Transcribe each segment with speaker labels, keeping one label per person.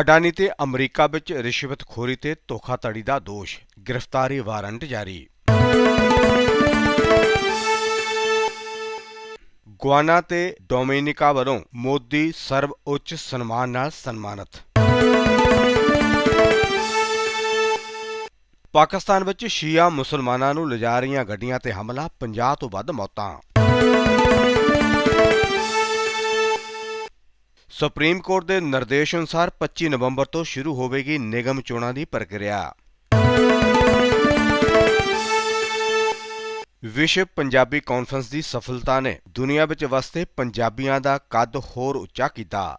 Speaker 1: ਅਡਾਨੀ ਤੇ ਅਮਰੀਕਾ ਵਿੱਚ ਰਿਸ਼ਵਤਖੋਰੀ ਤੇ ਧੋਖਾਧੜੀ ਦਾ ਦੋਸ਼, ਗ੍ਰਿਫਤਾਰੀ ਵਾਰੰਟ ਜਾਰੀ। ਗੁਆਨਾ ਤੇ ਡੋਮਿਨਿਕਾ ਵੱਲੋਂ ਮੋਦੀ ਸਰਵ ਉੱਚ ਸਨਮਾਨ ਨਾਲ ਸਨਮਾਨਿਤ। ਪਾਕਿਸਤਾਨ ਵਿੱਚ ਸ਼ੀਆ ਮੁਸਲਮਾਨਾਂ ਨੂੰ ਲਿਜਾ ਰਹੀਆਂ ਗੱਡੀਆਂ ਤੇ ਹਮਲਾ 50 ਤੋਂ ਵੱਧ ਮੌਤਾਂ। ਸੁਪਰੀਮ ਕੋਰਟ ਦੇ ਨਿਰਦੇਸ਼ ਅਨੁਸਾਰ 25 ਨਵੰਬਰ ਤੋਂ ਸ਼ੁਰੂ ਹੋਵੇਗੀ ਨਿਗਮ ਚੋਣਾਂ ਦੀ ਪ੍ਰਕਿਰਿਆ। ਵਿਸ਼ਵ ਪੰਜਾਬੀ ਕਾਨਫਰੰਸ ਦੀ ਸਫਲਤਾ ਨੇ ਦੁਨੀਆ ਵਿੱਚ ਵਸਦੇ ਪੰਜਾਬੀਆਂ ਦਾ ਕੱਦ ਹੋਰ ਉੱਚਾ ਕੀਤਾ।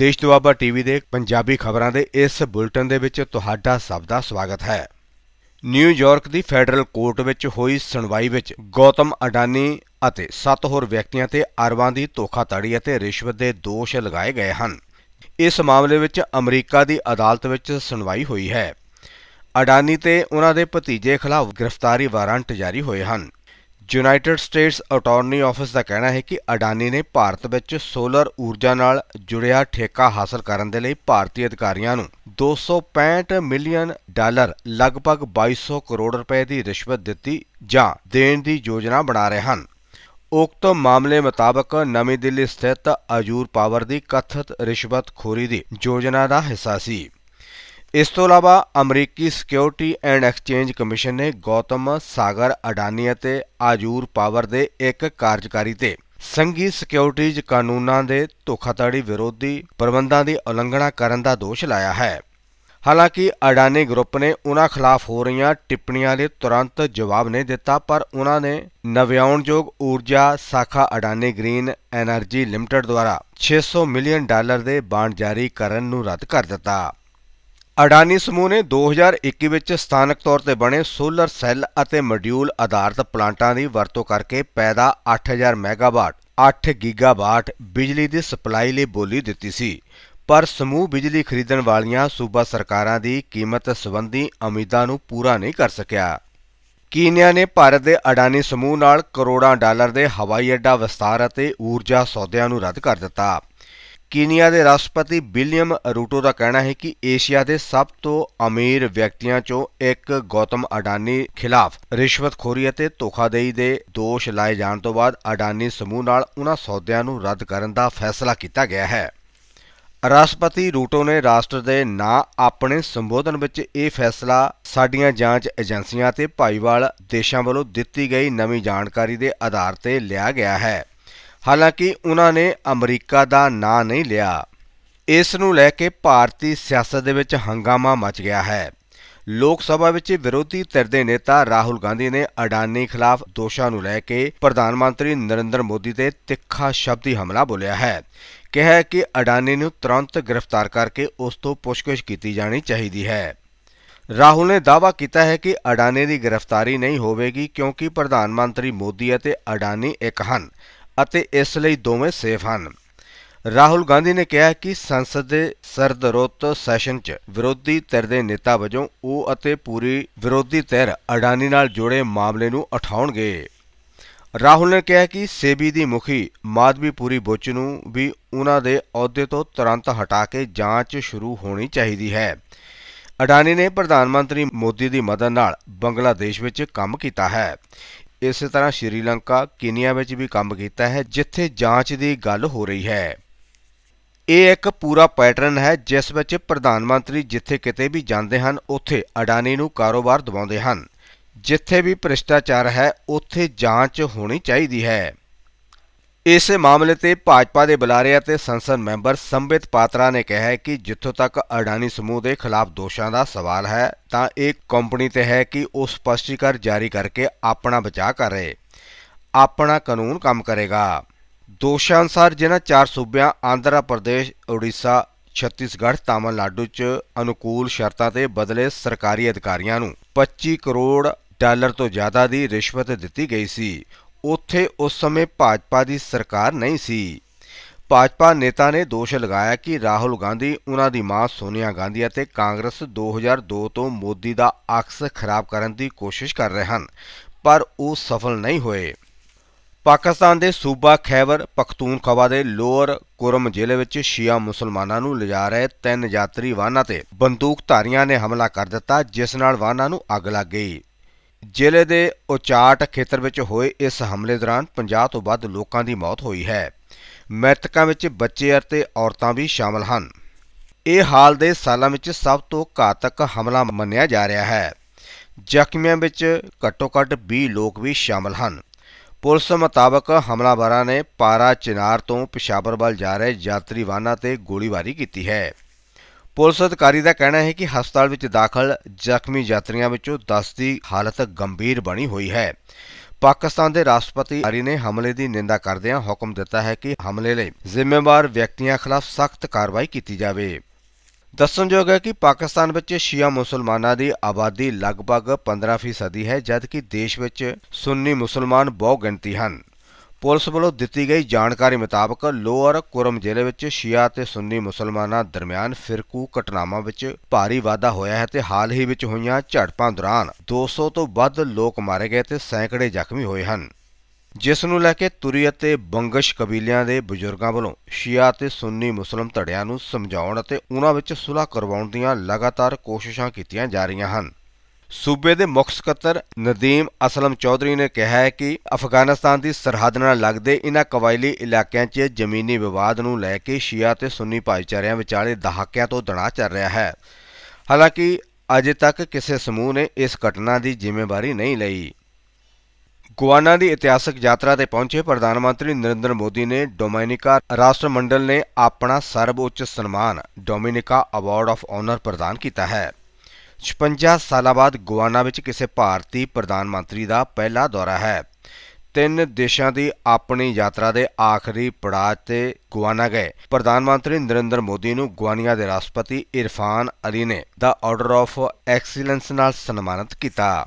Speaker 1: ਦੇਸ਼ ਦੁਆਬਾ ਟੀਵੀ ਦੇ ਪੰਜਾਬੀ ਖਬਰਾਂ ਦੇ ਇਸ ਬੁਲਟਨ ਦੇ ਵਿੱਚ ਤੁਹਾਡਾ ਸਭ ਦਾ ਸਵਾਗਤ ਹੈ। ਨਿਊਯਾਰਕ ਦੀ ਫੈਡਰਲ ਕੋਰਟ ਵਿੱਚ ਹੋਈ ਸੁਣਵਾਈ ਵਿੱਚ ਗੌਤਮ ਅਡਾਨੀ ਅਤੇ ਸੱਤ ਹੋਰ ਵਿਅਕਤੀਆਂ ਤੇ ਅਰਬਾਂ ਦੀ ਧੋਖਾਧੜੀ ਅਤੇ ਰਿਸ਼ਵਤ ਦੇ ਦੋਸ਼ ਲਗਾਏ ਗਏ ਹਨ। ਇਸ ਮਾਮਲੇ ਵਿੱਚ ਅਮਰੀਕਾ ਦੀ ਅਦਾਲਤ ਵਿੱਚ ਸੁਣਵਾਈ ਹੋਈ ਹੈ। ਅਡਾਨੀ ਤੇ ਉਹਨਾਂ ਦੇ ਭਤੀਜੇ ਖਿਲਾਫ ਗ੍ਰਿਫਤਾਰੀ ਵਾਰੰਟ ਜਾਰੀ ਹੋਏ ਹਨ। ਯੂਨਾਈਟਿਡ ਸਟੇਟਸ ਅਟਾਰਨੀ ਆਫਿਸ ਦਾ ਕਹਿਣਾ ਹੈ ਕਿ ਅਡਾਨੀ ਨੇ ਭਾਰਤ ਵਿੱਚ ਸੋਲਰ ਊਰਜਾ ਨਾਲ ਜੁੜਿਆ ਠੇਕਾ ਹਾਸਲ ਕਰਨ ਦੇ ਲਈ ਭਾਰਤੀ ਅਧਿਕਾਰੀਆਂ ਨੂੰ 265 ਮਿਲੀਅਨ ਡਾਲਰ, ਲਗਭਗ 2200 ਕਰੋੜ ਰੁਪਏ ਦੀ ਰਿਸ਼ਵਤ ਦਿੱਤੀ ਜਾਂ ਦੇਣ ਦੀ ਯੋਜਨਾ ਬਣਾ ਰਹੇ ਹਨ। ਉਕਤ ਮਾਮਲੇ ਮੁਤਾਬਕ ਨਵੀਂ ਦਿੱਲੀ ਸਥਿਤ ਅਜੂਰ ਪਾਵਰ ਦੀ ਕਥਿਤ ਰਿਸ਼ਵਤਖੋਰੀ ਦੀ ਯੋਜਨਾ ਦਾ ਹਿੱਸਾ ਸੀ। ਇਸ ਤੋਂ ਇਲਾਵਾ ਅਮਰੀਕੀ ਸਿਕਿਉਰਿਟੀ ਐਂਡ ਐਕਸਚੇਂਜ ਕਮਿਸ਼ਨ ਨੇ ਗੌਤਮ ਸਾਗਰ ਅਡਾਨੀ ਅਤੇ ਆਜੂਰ ਪਾਵਰ ਦੇ ਇੱਕ ਕਾਰਜਕਾਰੀ ਤੇ ਸੰਘੀ ਸਿਕਿਉਰਿਟੀਜ਼ ਕਾਨੂੰਨਾਂ ਦੇ ਧੋਖਾਧੜੀ ਵਿਰੋਧੀ ਪ੍ਰਬੰਧਾਂ ਦੀ ਉਲੰਘਣਾ ਕਰਨ ਦਾ ਦੋਸ਼ ਲਾਇਆ ਹੈ। ਹਾਲਾਂਕਿ ਅਡਾਨੀ ਗਰੁੱਪ ਨੇ ਉਹਨਾਂ ਖਿਲਾਫ ਹੋ ਰਹੀਆਂ ਟਿੱਪਣੀਆਂ ਦੇ ਤੁਰੰਤ ਜਵਾਬ ਨਹੀਂ ਦਿੱਤਾ, ਪਰ ਉਹਨਾਂ ਨੇ ਨਵਿਆਉਣਯੋਗ ਊਰਜਾ ਸਾਖਾ ਅਡਾਨੀ ਗ੍ਰੀਨ ਐਨਰਜੀ ਲਿਮਟਿਡ ਦੁਆਰਾ 600 ਮਿਲੀਅਨ ਡਾਲਰ ਦੇ ਬਾਂਡ ਜਾਰੀ ਕਰਨ ਨੂੰ ਰੱਦ ਕਰ ਦਿੱਤਾ। ਅਡਾਨੀ ਸਮੂਹ ਨੇ 2021 ਵਿੱਚ ਸਥਾਨਕ ਤੌਰ ਤੇ ਬਣੇ ਸੋਲਰ ਸੈੱਲ ਅਤੇ ਮੋਡਿਊਲ ਆਧਾਰਿਤ ਪਲਾਂਟਾਂ ਦੀ ਵਰਤੋਂ ਕਰਕੇ ਪੈਦਾ 8000 ਮੈਗਾਵਾਟ 8 ਗੀਗਾਵਾਟ ਬਿਜਲੀ ਦੀ ਸਪਲਾਈ ਲਈ ਬੋਲੀ ਦਿੱਤੀ ਸੀ। ਪਰ ਸਮੂਹ ਬਿਜਲੀ ਖਰੀਦਣ ਵਾਲੀਆਂ ਸੂਬਾ ਸਰਕਾਰਾਂ ਦੀ ਕੀਮਤ ਸੰਬੰਧੀ ਉਮੀਦਾਂ ਨੂੰ ਪੂਰਾ ਨਹੀਂ ਕਰ ਸਕਿਆ। ਕੀਨੀਆ ਨੇ ਭਾਰਤ ਦੇ ਅਡਾਨੀ ਸਮੂਹ ਨਾਲ ਕਰੋੜਾਂ ਡਾਲਰ ਦੇ ਹਵਾਈ ਅੱਡਾ ਵਿਸਤਾਰ ਅਤੇ ਊਰਜਾ ਸੌਦਿਆਂ ਨੂੰ ਰੱਦ ਕਰ ਦਿੱਤਾ। ਕੀਨੀਆ ਦੇ ਰਾਸ਼ਟਰਪਤੀ ਵਿਲੀਅਮ ਰੂਟੋ ਦਾ ਕਹਿਣਾ ਹੈ ਕਿ ਏਸ਼ੀਆ ਦੇ ਸਭ ਤੋਂ ਅਮੀਰ ਵਿਅਕਤੀਆਂ ਚੋਂ ਇੱਕ ਗੌਤਮ ਅਡਾਨੀ ਖਿਲਾਫ ਰਿਸ਼ਵਤਖੋਰੀ ਅਤੇ ਧੋਖਾਦੇਈ ਦੇ ਦੋਸ਼ ਲਾਏ ਜਾਣ ਤੋਂ ਬਾਅਦ ਅਡਾਨੀ ਸਮੂਹ ਨਾਲ ਉਹਨਾਂ ਸੌਦਿਆਂ ਨੂੰ ਰੱਦ ਕਰਨ ਦਾ ਫੈਸਲਾ ਕੀਤਾ ਗਿਆ ਹੈ। ਰਾਸ਼ਟਰਪਤੀ ਰੂਟੋ ਨੇ ਰਾਸ਼ਟਰ ਦੇ ਨਾਂ ਆਪਣੇ ਸੰਬੋਧਨ ਵਿੱਚ ਇਹ ਫੈਸਲਾ ਸਾਡੀਆਂ ਜਾਂਚ ਏਜੰਸੀਆਂ ਤੇ ਭਾਈਵਾਲ ਦੇਸ਼ਾਂ ਵੱਲੋਂ ਦਿੱਤੀ ਗਈ ਨਵੀਂ ਜਾਣਕਾਰੀ ਦੇ ਆਧਾਰ ਤੇ ਲਿਆ ਗਿਆ ਹੈ। ਹਾਲਾਂਕਿ ਉਹਨਾਂ ਨੇ ਅਮਰੀਕਾ ਦਾ ਨਾਂ ਨਹੀਂ ਲਿਆ। ਇਸ ਨੂੰ ਲੈ ਕੇ ਭਾਰਤੀ ਸਿਆਸਤ ਦੇ ਵਿੱਚ ਹੰਗਾਮਾ ਮਚ ਗਿਆ ਹੈ। ਲੋਕ ਸਭਾ ਵਿੱਚ ਵਿਰੋਧੀ ਧਿਰ ਦੇ ਨੇਤਾ ਰਾਹੁਲ ਗਾਂਧੀ ਨੇ ਅਡਾਨੀ ਖਿਲਾਫ ਦੋਸ਼ਾਂ ਨੂੰ ਲੈ ਕੇ ਪ੍ਰਧਾਨ ਮੰਤਰੀ ਨਰਿੰਦਰ ਮੋਦੀ ਤੇ ਤਿੱਖਾ ਸ਼ਬਦੀ ਹਮਲਾ ਬੋਲਿਆ ਹੈ। ਕਿਹਾ ਕਿ ਅਡਾਨੀ ਨੂੰ ਤੁਰੰਤ ਗ੍ਰਿਫਤਾਰ ਕਰਕੇ ਉਸ ਤੋਂ ਪੁੱਛਗਿੱਛ ਕੀਤੀ ਜਾਣੀ ਚਾਹੀਦੀ ਹੈ। ਰਾਹੁਲ ਨੇ ਦਾਅਵਾ ਕੀਤਾ ਹੈ ਕਿ ਅਡਾਨੀ ਦੀ ਗ੍ਰਿਫਤਾਰੀ ਨਹੀਂ ਹੋਵੇਗੀ ਕਿਉਂਕਿ ਪ੍ਰਧਾਨ ਮੰਤਰੀ ਮੋਦੀ ਅਤੇ ਅਡਾਨੀ ਇੱਕ ਹਨ। ਅਤੇ ਇਸ ਲਈ ਦੋਵੇਂ ਸੇਫ ਹਨ। ਰਾਹੁਲ ਗਾਂਧੀ ਨੇ ਕਿਹਾ ਕਿ ਸੰਸਦ ਦੇ ਸਰਦਰੋਤ ਸੈਸ਼ਨ 'ਚ ਵਿਰੋਧੀ ਧਿਰ ਦੇ ਨੇਤਾ ਵਜੋਂ ਉਹ ਅਤੇ ਪੂਰੀ ਵਿਰੋਧੀ ਧਿਰ ਅਡਾਨੀ ਨਾਲ ਜੁੜੇ ਮਾਮਲੇ ਨੂੰ ਉਠਾਉਣਗੇ। ਰਾਹੁਲ ਨੇ ਕਿਹਾ ਕਿ ਸੇਬੀ ਦੀ ਮੁਖੀ ਮਾਧਵੀਪੁਰੀ ਬੁੱਚ ਨੂੰ ਵੀ ਉਹਨਾਂ ਦੇ ਅਹੁਦੇ ਤੋਂ ਤੁਰੰਤ ਹਟਾ ਕੇ ਜਾਂਚ ਸ਼ੁਰੂ ਹੋਣੀ ਚਾਹੀਦੀ ਹੈ। ਅਡਾਨੀ ਨੇ ਪ੍ਰਧਾਨ ਮੰਤਰੀ ਮੋਦੀ ਦੀ ਮਦਦ ਨਾਲ ਬੰਗਲਾਦੇਸ਼ ਵਿੱਚ ਕੰਮ ਕੀਤਾ ਹੈ। ਇਸੇ ਤਰ੍ਹਾਂ ਸ਼੍ਰੀਲੰਕਾ ਕੀਨੀਆ ਵਿੱਚ ਵੀ ਕੰਮ ਕੀਤਾ ਹੈ, ਜਿੱਥੇ ਜਾਂਚ ਦੀ ਗੱਲ ਹੋ ਰਹੀ ਹੈ। ਇਹ ਇੱਕ ਪੂਰਾ ਪੈਟਰਨ ਹੈ, ਜਿਸ ਵਿੱਚ ਪ੍ਰਧਾਨ ਮੰਤਰੀ ਜਿੱਥੇ ਕਿਤੇ ਵੀ ਜਾਂਦੇ ਹਨ, ਉੱਥੇ ਅਡਾਨੀ ਨੂੰ ਕਾਰੋਬਾਰ ਦਿਵਾਉਂਦੇ ਹਨ। ਜਿੱਥੇ ਵੀ ਭ੍ਰਿਸ਼ਟਾਚਾਰ ਹੈ, ਉੱਥੇ ਜਾਂਚ ਹੋਣੀ ਚਾਹੀਦੀ ਹੈ। ਇਸ ਮਾਮਲੇ ਤੇ ਭਾਜਪਾ ਦੇ ਬੁਲਾਰੇ ਅਤੇ ਸੰਸਦ ਮੈਂਬਰ ਸੰਬਿਤ ਪਾਤਰਾ ਨੇ ਕਿਹਾ ਕਿ ਜਿੱਥੋਂ ਤੱਕ ਅਡਾਨੀ ਸਮੂਹ ਦੇ ਖਿਲਾਫ ਦੋਸ਼ਾਂ ਦਾ ਸਵਾਲ ਹੈ, ਤਾਂ ਇਹ ਕੰਪਨੀ ਤੇ ਹੈ ਕਿ ਉਹ ਸਪਸ਼ਟੀਕਰਨ ਜਾਰੀ ਕਰਕੇ ਆਪਣਾ ਬਚਾਅ ਕਰੇ ਆਪਣਾ ਕਾਨੂੰਨ ਕੰਮ ਕਰੇਗਾ। ਦੋਸ਼ਾਂ ਅਨੁਸਾਰ ਜਿਨ੍ਹਾਂ ਚਾਰ ਸੂਬਿਆਂ ਆਂਧਰਾ ਪ੍ਰਦੇਸ਼, ਉੜੀਸਾ, ਛੱਤੀਸਗੜ੍ਹ, ਤਾਮਿਲਨਾਡੂ 'ਚ ਅਨੁਕੂਲ ਸ਼ਰਤਾਂ ਤੇ ਬਦਲੇ ਸਰਕਾਰੀ ਅਧਿਕਾਰੀਆਂ ਨੂੰ 25 ਕਰੋੜ ਡਾਲਰ ਤੋਂ ਜ਼ਿਆਦਾ ਦੀ ਰਿਸ਼ਵਤ ਦਿੱਤੀ ਗਈ ਸੀ। ਉੱਥੇ ਉਸ ਸਮੇਂ ਭਾਜਪਾ ਦੀ ਸਰਕਾਰ ਨਹੀਂ ਸੀ। ਭਾਜਪਾ ਨੇਤਾ ਨੇ ਦੋਸ਼ ਲਗਾਇਆ ਕਿ ਰਾਹੁਲ ਗਾਂਧੀ ਉਹਨਾਂ ਦੀ ਮਾਂ ਸੋਨੀਆ ਗਾਂਧੀ ਅਤੇ ਕਾਂਗਰਸ 2002 ਤੋਂ ਮੋਦੀ ਦਾ ਅਕਸ ਖਰਾਬ ਕਰਨ ਦੀ ਕੋਸ਼ਿਸ਼ ਕਰ ਰਹੇ ਹਨ, ਪਰ ਉਹ ਸਫਲ ਨਹੀਂ ਹੋਏ। ਪਾਕਿਸਤਾਨ ਦੇ ਸੂਬਾ ਖੈਬਰ ਪਖਤੂਨਖਵਾ ਦੇ ਲੋਅਰ ਕੁਰਮ ਜ਼ਿਲ੍ਹੇ ਵਿੱਚ ਸ਼ੀਆ ਮੁਸਲਮਾਨਾਂ ਨੂੰ ਲਿਜਾ ਰਹੇ ਤਿੰਨ ਯਾਤਰੀ ਵਾਹਨਾਂ ਤੇ ਬੰਦੂਕਧਾਰੀਆਂ ਨੇ ਹਮਲਾ ਕਰ ਦਿੱਤਾ, ਜਿਸ ਨਾਲ ਵਾਹਨਾਂ ਨੂੰ ਅੱਗ ਲੱਗ ਗਈ। ਜ਼ਿਲ੍ਹੇ ਦੇ ਉਚਾਟ ਖੇਤਰ ਵਿੱਚ ਹੋਏ ਇਸ ਹਮਲੇ ਦੌਰਾਨ 50 ਤੋਂ ਵੱਧ ਲੋਕਾਂ ਦੀ ਮੌਤ ਹੋਈ ਹੈ। ਮ੍ਰਿਤਕਾਂ ਵਿੱਚ ਬੱਚੇ ਅਤੇ ਔਰਤਾਂ ਵੀ ਸ਼ਾਮਲ ਹਨ। ਇਹ ਹਾਲ ਦੇ ਸਾਲਾਂ ਵਿੱਚ ਸਭ ਤੋਂ ਘਾਤਕ ਹਮਲਾ ਮੰਨਿਆ ਜਾ ਰਿਹਾ ਹੈ। ਜ਼ਖਮੀਆਂ ਵਿੱਚ ਘੱਟੋ-ਘੱਟ 20 ਲੋਕ ਵੀ ਸ਼ਾਮਲ ਹਨ। ਪੁਲਿਸ ਮੁਤਾਬਕ ਹਮਲਾਵਰਾਂ ਨੇ ਪਾਰਾ ਚਿਨਾਰ ਤੋਂ ਪਿਸ਼ਾਵਰ ਵੱਲ ਜਾ ਰਹੇ ਯਾਤਰੀ ਵਾਹਨਾਂ ਤੇ ਗੋਲੀਬਾਰੀ ਕੀਤੀ ਹੈ। ਪੁਲਿਸ ਅਧਿਕਾਰੀ ਦਾ ਕਹਿਣਾ ਹੈ ਕਿ ਹਸਪਤਾਲ ਵਿੱਚ ਦਾਖਲ ਜ਼ਖਮੀ ਯਾਤਰੀਆਂ ਵਿੱਚੋਂ 10 ਦੀ ਹਾਲਤ ਗੰਭੀਰ ਬਣੀ ਹੋਈ ਹੈ। ਪਾਕਿਸਤਾਨ ਦੇ ਰਾਸ਼ਟਰਪਤੀ ਹਰੀ ਨੇ ਹਮਲੇ ਦੀ ਨਿੰਦਾ ਕਰਦਿਆਂ ਹੁਕਮ ਦਿੱਤਾ ਹੈ ਕਿ ਹਮਲੇ ਲਈ ਜ਼ਿੰਮੇਵਾਰ ਵਿਅਕਤੀਆਂ ਖਿਲਾਫ ਸਖਤ ਕਾਰਵਾਈ ਕੀਤੀ ਜਾਵੇ। ਦੱਸਣਯੋਗ ਹੈ ਕਿ ਪਾਕਿਸਤਾਨ ਵਿੱਚ ਸ਼ੀਆ ਮੁਸਲਮਾਨਾਂ ਦੀ ਆਬਾਦੀ ਲਗਭਗ 15% ਹੈ, ਜਦਕਿ ਦੇਸ਼ ਵਿੱਚ ਸੁੰਨੀ ਮੁਸਲਮਾਨ ਬਹੁ ਗਿਣਤੀ ਹਨ। ਪੁਲਿਸ ਵੱਲੋਂ ਦਿੱਤੀ ਗਈ ਜਾਣਕਾਰੀ ਮੁਤਾਬਕ ਲੋਅਰ ਕੁਰਮ ਜ਼ਿਲ੍ਹੇ ਵਿੱਚ ਸ਼ੀਆ ਅਤੇ ਸੁੰਨੀ ਮੁਸਲਮਾਨਾਂ ਦਰਮਿਆਨ ਫਿਰਕੂ ਘਟਨਾਵਾਂ ਵਿੱਚ ਭਾਰੀ ਵਾਧਾ ਹੋਇਆ ਹੈ ਤੇ ਹਾਲ ਹੀ ਵਿੱਚ ਹੋਈਆਂ ਝੜਪਾਂ ਦੌਰਾਨ 200 ਤੋਂ ਵੱਧ ਲੋਕ ਮਾਰੇ ਗਏ ਤੇ ਸੈਂਕੜੇ ਜ਼ਖਮੀ ਹੋਏ ਹਨ। ਜਿਸ ਨੂੰ ਲੈ ਕੇ ਤੁਰੀ ਅਤੇ ਬੰਗਸ਼ ਕਬੀਲਿਆਂ ਦੇ ਬਜ਼ੁਰਗਾਂ ਵੱਲੋਂ ਸ਼ੀਆ ਅਤੇ ਸੁੰਨੀ ਮੁਸਲਮ ਧੜਿਆਂ ਨੂੰ ਸਮਝਾਉਣ ਅਤੇ ਉਹਨਾਂ ਵਿੱਚ ਸੁਲ੍ਹਾ ਕਰਵਾਉਣ ਦੀਆਂ ਲਗਾਤਾਰ ਕੋਸ਼ਿਸ਼ਾਂ ਕੀਤੀਆਂ ਜਾ ਰਹੀਆਂ ਹਨ। ਸੂਬੇ ਦੇ ਮੁੱਖ ਸਕੱਤਰ ਨਦੀਮ ਅਸਲਮ ਚੌਧਰੀ ਨੇ ਕਿਹਾ ਹੈ ਕਿ ਅਫਗਾਨਿਸਤਾਨ ਦੀ ਸਰਹੱਦ ਨਾਲ ਲੱਗਦੇ ਇਨ੍ਹਾਂ ਕਬਾਇਲੀ ਇਲਾਕਿਆਂ 'ਚ ਜ਼ਮੀਨੀ ਵਿਵਾਦ ਨੂੰ ਲੈ ਕੇ ਸ਼ੀਆ ਤੇ ਸੁੰਨੀ ਭਾਈਚਾਰਿਆਂ ਵਿਚਾਲੇ ਦਹਾਕਿਆਂ ਤੋਂ ਤਣਾਅ ਚੱਲ ਰਿਹਾ ਹੈ। ਹਾਲਾਂਕਿ, ਅਜੇ ਤੱਕ ਕਿਸੇ ਸਮੂਹ ਨੇ ਇਸ ਘਟਨਾ ਦੀ ਜ਼ਿੰਮੇਵਾਰੀ ਨਹੀਂ ਲਈ। ਗੁਆਨਾ ਦੀ ਇਤਿਹਾਸਕ ਯਾਤਰਾ ਤੇ ਪਹੁੰਚੇ ਪ੍ਰਧਾਨ ਮੰਤਰੀ ਨਰਿੰਦਰ ਮੋਦੀ ਨੇ ਡੋਮਿਨਿਕਾ ਰਾਸ਼ਟਰਮੰਡਲ ਨੇ ਆਪਣਾ ਸਰਵਉੱਚ ਸਨਮਾਨ ਡੋਮਿਨਿਕਾ ਅਵਾਰਡ ਆਫ ਆਨਰ ਪ੍ਰਦਾਨ ਕੀਤਾ ਹੈ। 56 ਸਾਲਾਂ ਬਾਅਦ ਗੁਆਨਾ ਵਿੱਚ ਕਿਸੇ ਭਾਰਤੀ ਪ੍ਰਧਾਨ ਮੰਤਰੀ ਦਾ ਪਹਿਲਾ ਦੌਰਾ ਹੈ। ਤਿੰਨ ਦੇਸ਼ਾਂ ਦੀ ਆਪਣੀ ਯਾਤਰਾ ਦੇ ਆਖਰੀ ਪੜਾਅ ਤੇ ਗੁਆਨਾ ਗਏ। ਪ੍ਰਧਾਨ ਮੰਤਰੀ ਨਰਿੰਦਰ ਮੋਦੀ ਨੂੰ ਗੁਆਨੀਆ ਦੇ ਰਾਸ਼ਟਰਪਤੀ ਇਰਫਾਨ ਅਲੀ ਨੇ ਦਾ ਆਰਡਰ ਆਫ ਐਕਸੀਲੈਂਸ ਨਾਲ ਸਨਮਾਨਿਤ ਕੀਤਾ।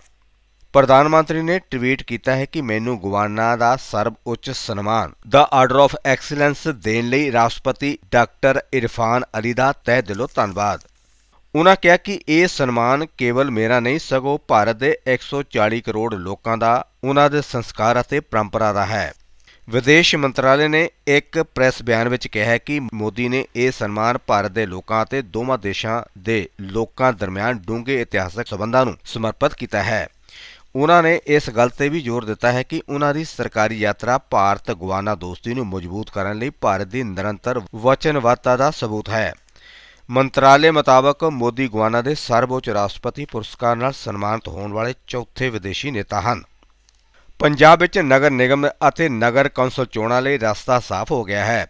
Speaker 1: ਪ੍ਰਧਾਨ ਮੰਤਰੀ ਨੇ ਟਵੀਟ ਕੀਤਾ ਹੈ ਕਿ ਮੈਨੂੰ ਗੁਆਨਾ ਦਾ ਸਰਵਉੱਚ ਸਨਮਾਨ ਦਾ ਆਰਡਰ ਆਫ ਐਕਸੀਲੈਂਸ ਦੇਣ ਲਈ ਰਾਸ਼ਟਰਪਤੀ ਡਾਕਟਰ ਇਰਫਾਨ ਅਲੀ ਦਾ ਤਹਿ ਦਿਲੋਂ ਧੰਨਵਾਦ। ਉਹਨਾਂ ਕਿਹਾ ਕਿ ਇਹ ਸਨਮਾਨ ਕੇਵਲ ਮੇਰਾ ਨਹੀਂ, ਸਗੋਂ ਭਾਰਤ ਦੇ 140 ਕਰੋੜ ਲੋਕਾਂ ਦਾ ਉਹਨਾਂ ਦੇ ਸੰਸਕਾਰ ਅਤੇ ਪਰੰਪਰਾ ਦਾ ਹੈ। ਵਿਦੇਸ਼ ਮੰਤਰਾਲੇ ਨੇ ਇੱਕ ਪ੍ਰੈਸ ਬਿਆਨ ਵਿੱਚ ਕਿਹਾ ਕਿ ਮੋਦੀ ਨੇ ਇਹ ਸਨਮਾਨ ਭਾਰਤ ਦੇ ਲੋਕਾਂ ਅਤੇ ਦੋਵਾਂ ਦੇਸ਼ਾਂ ਦੇ ਲੋਕਾਂ ਦਰਮਿਆਨ ਡੂੰਘੇ ਇਤਿਹਾਸਕ ਸਬੰਧਾਂ ਨੂੰ ਸਮਰਪਿਤ ਕੀਤਾ ਹੈ। ਉਹਨਾਂ ਨੇ ਇਸ ਗੱਲ ਤੇ ਵੀ ਜ਼ੋਰ ਦਿੱਤਾ ਹੈ ਕਿ ਉਹਨਾਂ ਦੀ ਸਰਕਾਰੀ ਯਾਤਰਾ ਭਾਰਤ ਗੁਆਨਾ ਦੋਸਤੀ ਨੂੰ ਮਜ਼ਬੂਤ ਕਰਨ ਲਈ ਭਾਰਤ ਦੀ ਨਿਰੰਤਰ ਵਚਨਬੱਧਤਾ ਦਾ ਸਬੂਤ ਹੈ। ਮੰਤਰਾਲੇ ਮੁਤਾਬਕ ਮੋਦੀ ਗੁਆਨਾ ਦੇ ਸਰਵਉੱਚ ਰਾਸ਼ਟਰਪਤੀ ਪੁਰਸਕਾਰ ਨਾਲ ਸਨਮਾਨਿਤ ਹੋਣ ਵਾਲੇ ਚੌਥੇ ਵਿਦੇਸ਼ੀ ਨੇਤਾ ਹਨ। ਪੰਜਾਬ ਵਿੱਚ ਨਗਰ ਨਿਗਮ ਅਤੇ ਨਗਰ ਕੌਂਸਲ ਚੋਣਾਂ ਲਈ ਰਸਤਾ ਸਾਫ਼ ਹੋ ਗਿਆ ਹੈ।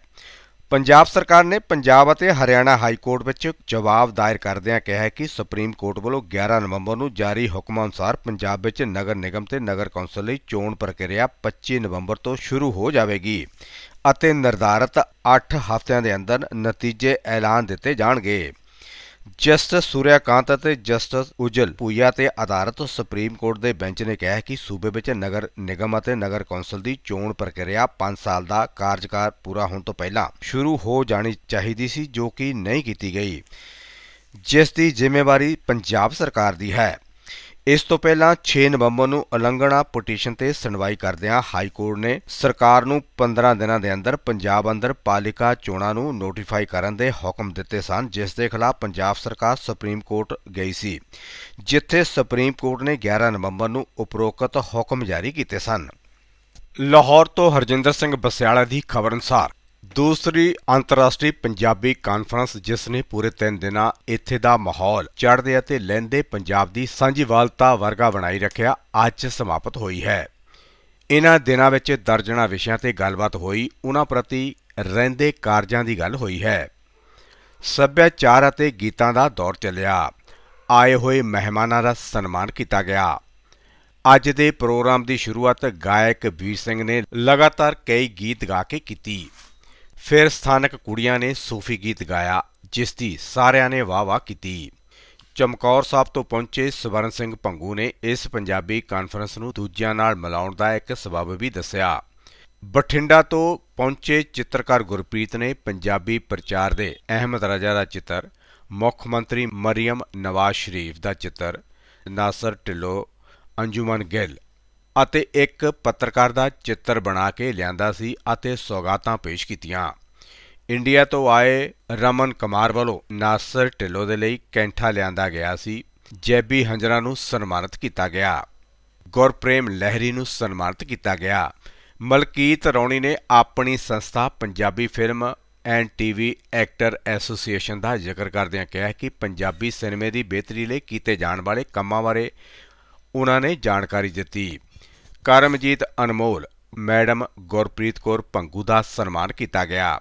Speaker 1: ਪੰਜਾਬ ਸਰਕਾਰ ਨੇ ਪੰਜਾਬ ਅਤੇ ਹਰਿਆਣਾ ਹਾਈ ਕੋਰਟ ਵਿੱਚ ਜਵਾਬ ਦਾਇਰ ਕਰਦਿਆਂ ਕਿਹਾ ਹੈ ਕਿ ਸੁਪਰੀਮ ਕੋਰਟ ਵੱਲੋਂ 11 ਨਵੰਬਰ ਨੂੰ ਜਾਰੀ ਹੁਕਮਾਂ ਅਨੁਸਾਰ ਪੰਜਾਬ ਵਿੱਚ ਨਗਰ ਨਿਗਮ ਤੇ ਨਗਰ ਕੌਂਸਲ ਲਈ ਚੋਣ ਪ੍ਰਕਿਰਿਆ 25 ਨਵੰਬਰ ਤੋਂ ਸ਼ੁਰੂ ਹੋ ਜਾਵੇਗੀ। ਅਤੇ ਨਿਰਧਾਰਤ 8 ਹਫ਼ਤਿਆਂ ਦੇ ਅੰਦਰ ਨਤੀਜੇ ਐਲਾਨ ਦਿੱਤੇ ਜਾਣਗੇ। ਜਸਟਿਸ ਸੂਰਿਆਕਾਂਤ ਅਤੇ ਜਸਟਿਸ ਉਜਲ ਪੂਇਆ ਤੇ ਆਧਾਰਿਤ ਸੁਪਰੀਮ ਕੋਰਟ ਦੇ ਬੈਂਚ ਨੇ ਕਿਹਾ ਕਿ ਸੂਬੇ ਵਿੱਚ ਨਗਰ ਨਿਗਮ ਅਤੇ ਨਗਰ ਕੌਂਸਲ ਦੀ ਚੋਣ ਪ੍ਰਕਿਰਿਆ 5 ਸਾਲ ਦਾ ਕਾਰਜਕਾਰ ਪੂਰਾ ਹੋਣ ਤੋਂ ਪਹਿਲਾਂ ਸ਼ੁਰੂ ਹੋ ਜਾਣੀ ਚਾਹੀਦੀ ਸੀ, ਜੋ ਕਿ ਨਹੀਂ ਕੀਤੀ ਗਈ। ਜਿਸ ਦੀ ਜ਼ਿੰਮੇਵਾਰੀ ਪੰਜਾਬ ਸਰਕਾਰ ਦੀ ਹੈ। ਇਸ ਤੋਂ ਪਹਿਲਾਂ 6 ਨਵੰਬਰ ਨੂੰ ਉਲੰਘਣਾ ਪਟੀਸ਼ਨ ਤੇ ਸੁਣਵਾਈ ਕਰਦਿਆਂ ਹਾਈ ਕੋਰਟ ਨੇ ਸਰਕਾਰ ਨੂੰ 15 ਦਿਨਾਂ ਦੇ ਅੰਦਰ ਪੰਜਾਬ ਅੰਦਰ ਪਾਲਿਕਾ ਚੋਣਾਂ ਨੂੰ ਨੋਟੀਫਾਈ ਕਰਨ ਦੇ ਹੁਕਮ ਦਿੱਤੇ ਸਨ, ਜਿਸ ਦੇ ਖਿਲਾਫ ਪੰਜਾਬ ਸਰਕਾਰ ਸੁਪਰੀਮ ਕੋਰਟ ਗਈ ਸੀ, ਜਿੱਥੇ ਸੁਪਰੀਮ ਕੋਰਟ ਨੇ 11 ਨਵੰਬਰ ਨੂੰ ਉਪਰੋਕਤ ਹੁਕਮ ਜਾਰੀ ਕੀਤੇ ਸਨ। ਲਾਹੌਰ ਤੋਂ ਹਰਜਿੰਦਰ ਸਿੰਘ ਬਸਿਆਲਾ ਦੀ ਖਬਰ ਅਨੁਸਾਰ ਦੂਸਰੀ ਅੰਤਰਰਾਸ਼ਟਰੀ ਪੰਜਾਬੀ ਕਾਨਫਰੰਸ ਜਿਸ ਨੇ ਪੂਰੇ 3 ਦਿਨਾਂ ਇੱਥੇ ਦਾ ਮਾਹੌਲ, ਚੜ੍ਹਦੇ ਅਤੇ ਲਹਿੰਦੇ ਪੰਜਾਬ ਦੀ ਸਾਂਝੀਵਾਲਤਾ ਵਰਗਾ ਬਣਾਈ ਰੱਖਿਆ ਅੱਜ ਸਮਾਪਤ ਹੋਈ ਹੈ। ਇਨ੍ਹਾਂ ਦਿਨਾਂ ਵਿੱਚ ਦਰਜਣਾ ਵਿਸ਼ਿਆਂ ਤੇ ਗੱਲਬਾਤ ਹੋਈ ਉਹਨਾਂ ਪ੍ਰਤੀ ਰਹਿੰਦੇ ਕਾਰਜਾਂ ਦੀ ਗੱਲ ਹੋਈ ਹੈ। ਸੱਭਿਆਚਾਰ ਅਤੇ ਗੀਤਾਂ ਦਾ ਦੌਰ ਚੱਲਿਆ। ਆਏ ਹੋਏ ਮਹਿਮਾਨਾਂ ਦਾ ਸਨਮਾਨ ਕੀਤਾ ਗਿਆ। ਅੱਜ ਦੇ ਪ੍ਰੋਗਰਾਮ ਦੀ ਸ਼ੁਰੂਆਤ ਗਾਇਕ ਵੀਰ ਸਿੰਘ ਨੇ ਲਗਾਤਾਰ ਕਈ ਗੀਤ ਗਾ ਕੇ ਕੀਤੀ। ਫਿਰ ਸਥਾਨਕ ਕੁੜੀਆਂ ਨੇ ਸੂਫੀ ਗੀਤ ਗਾਇਆ, ਜਿਸ ਦੀ ਸਾਰਿਆਂ ਨੇ ਵਾਹ-ਵਾਹ ਕੀਤੀ। ਚਮਕੌਰ ਸਾਹਿਬ ਤੋਂ ਪਹੁੰਚੇ ਸਵਰਨ ਸਿੰਘ ਭੰਗੂ ਨੇ ਇਸ ਪੰਜਾਬੀ ਕਾਨਫਰੰਸ ਨੂੰ ਦੂਜਿਆਂ ਨਾਲ ਮਿਲਾਉਣ ਦਾ ਇੱਕ ਸਬਬ ਵੀ ਦੱਸਿਆ। ਬਠਿੰਡਾ ਤੋਂ ਪਹੁੰਚੇ ਚਿੱਤਰਕਾਰ ਗੁਰਪ੍ਰੀਤ ਨੇ ਪੰਜਾਬੀ ਪ੍ਰਚਾਰ ਦੇ ਅਹਿਮਦ ਰਜ਼ਾ ਦਾ ਚਿੱਤਰ, ਮੁੱਖ ਮੰਤਰੀ ਮਰੀਮ ਨਵਾਜ਼ ਸ਼ਰੀਫ ਦਾ ਚਿੱਤਰ, ਨਾਸਰ ਢਿੱਲੋਂ, ਅੰਜੁਮਨ ਗਿੱਲ ਅਤੇ ਇੱਕ ਪੱਤਰਕਾਰ ਦਾ ਚਿੱਤਰ ਬਣਾ ਕੇ ਲਿਆਂਦਾ ਸੀ ਅਤੇ ਸੌਗਾਤਾਂ ਪੇਸ਼ ਕੀਤੀਆਂ। ਇੰਡੀਆ ਤੋਂ ਆਏ ਰਮਨ ਕੁਮਾਰ ਵੱਲੋਂ ਨਾਸਰ ਢਿੱਲੋਂ ਦੇ ਲਈ ਕੈਂਠਾ ਲਿਆਂਦਾ ਗਿਆ ਸੀ। ਜੈਬੀ ਹੰਜਰਾ ਨੂੰ ਸਨਮਾਨਿਤ ਕੀਤਾ ਗਿਆ। ਗੁਰਪ੍ਰੇਮ ਲਹਿਰੀ ਨੂੰ ਸਨਮਾਨਿਤ ਕੀਤਾ ਗਿਆ। ਮਲਕੀਤ ਰੌਣੀ ਨੇ ਆਪਣੀ ਸੰਸਥਾ Punjabi film and TV actor association ਦਾ ਜ਼ਿਕਰ ਕਰਦਿਆਂ ਕਿਹਾ ਕਿ ਪੰਜਾਬੀ ਸਿਨੇਮੇ ਦੀ ਬਿਹਤਰੀ ਲਈ ਕੀਤੇ ਜਾਣ ਵਾਲੇ ਕੰਮਾਂ ਬਾਰੇ ਉਹਨਾਂ ਨੇ ਜਾਣਕਾਰੀ ਦਿੱਤੀ। ਕਰਮਜੀਤ ਅਨਮੋਲ, ਮੈਡਮ ਗੁਰਪ੍ਰੀਤ ਕੌਰ ਪੰਗੂ ਦਾ ਸਨਮਾਨ ਕੀਤਾ ਗਿਆ।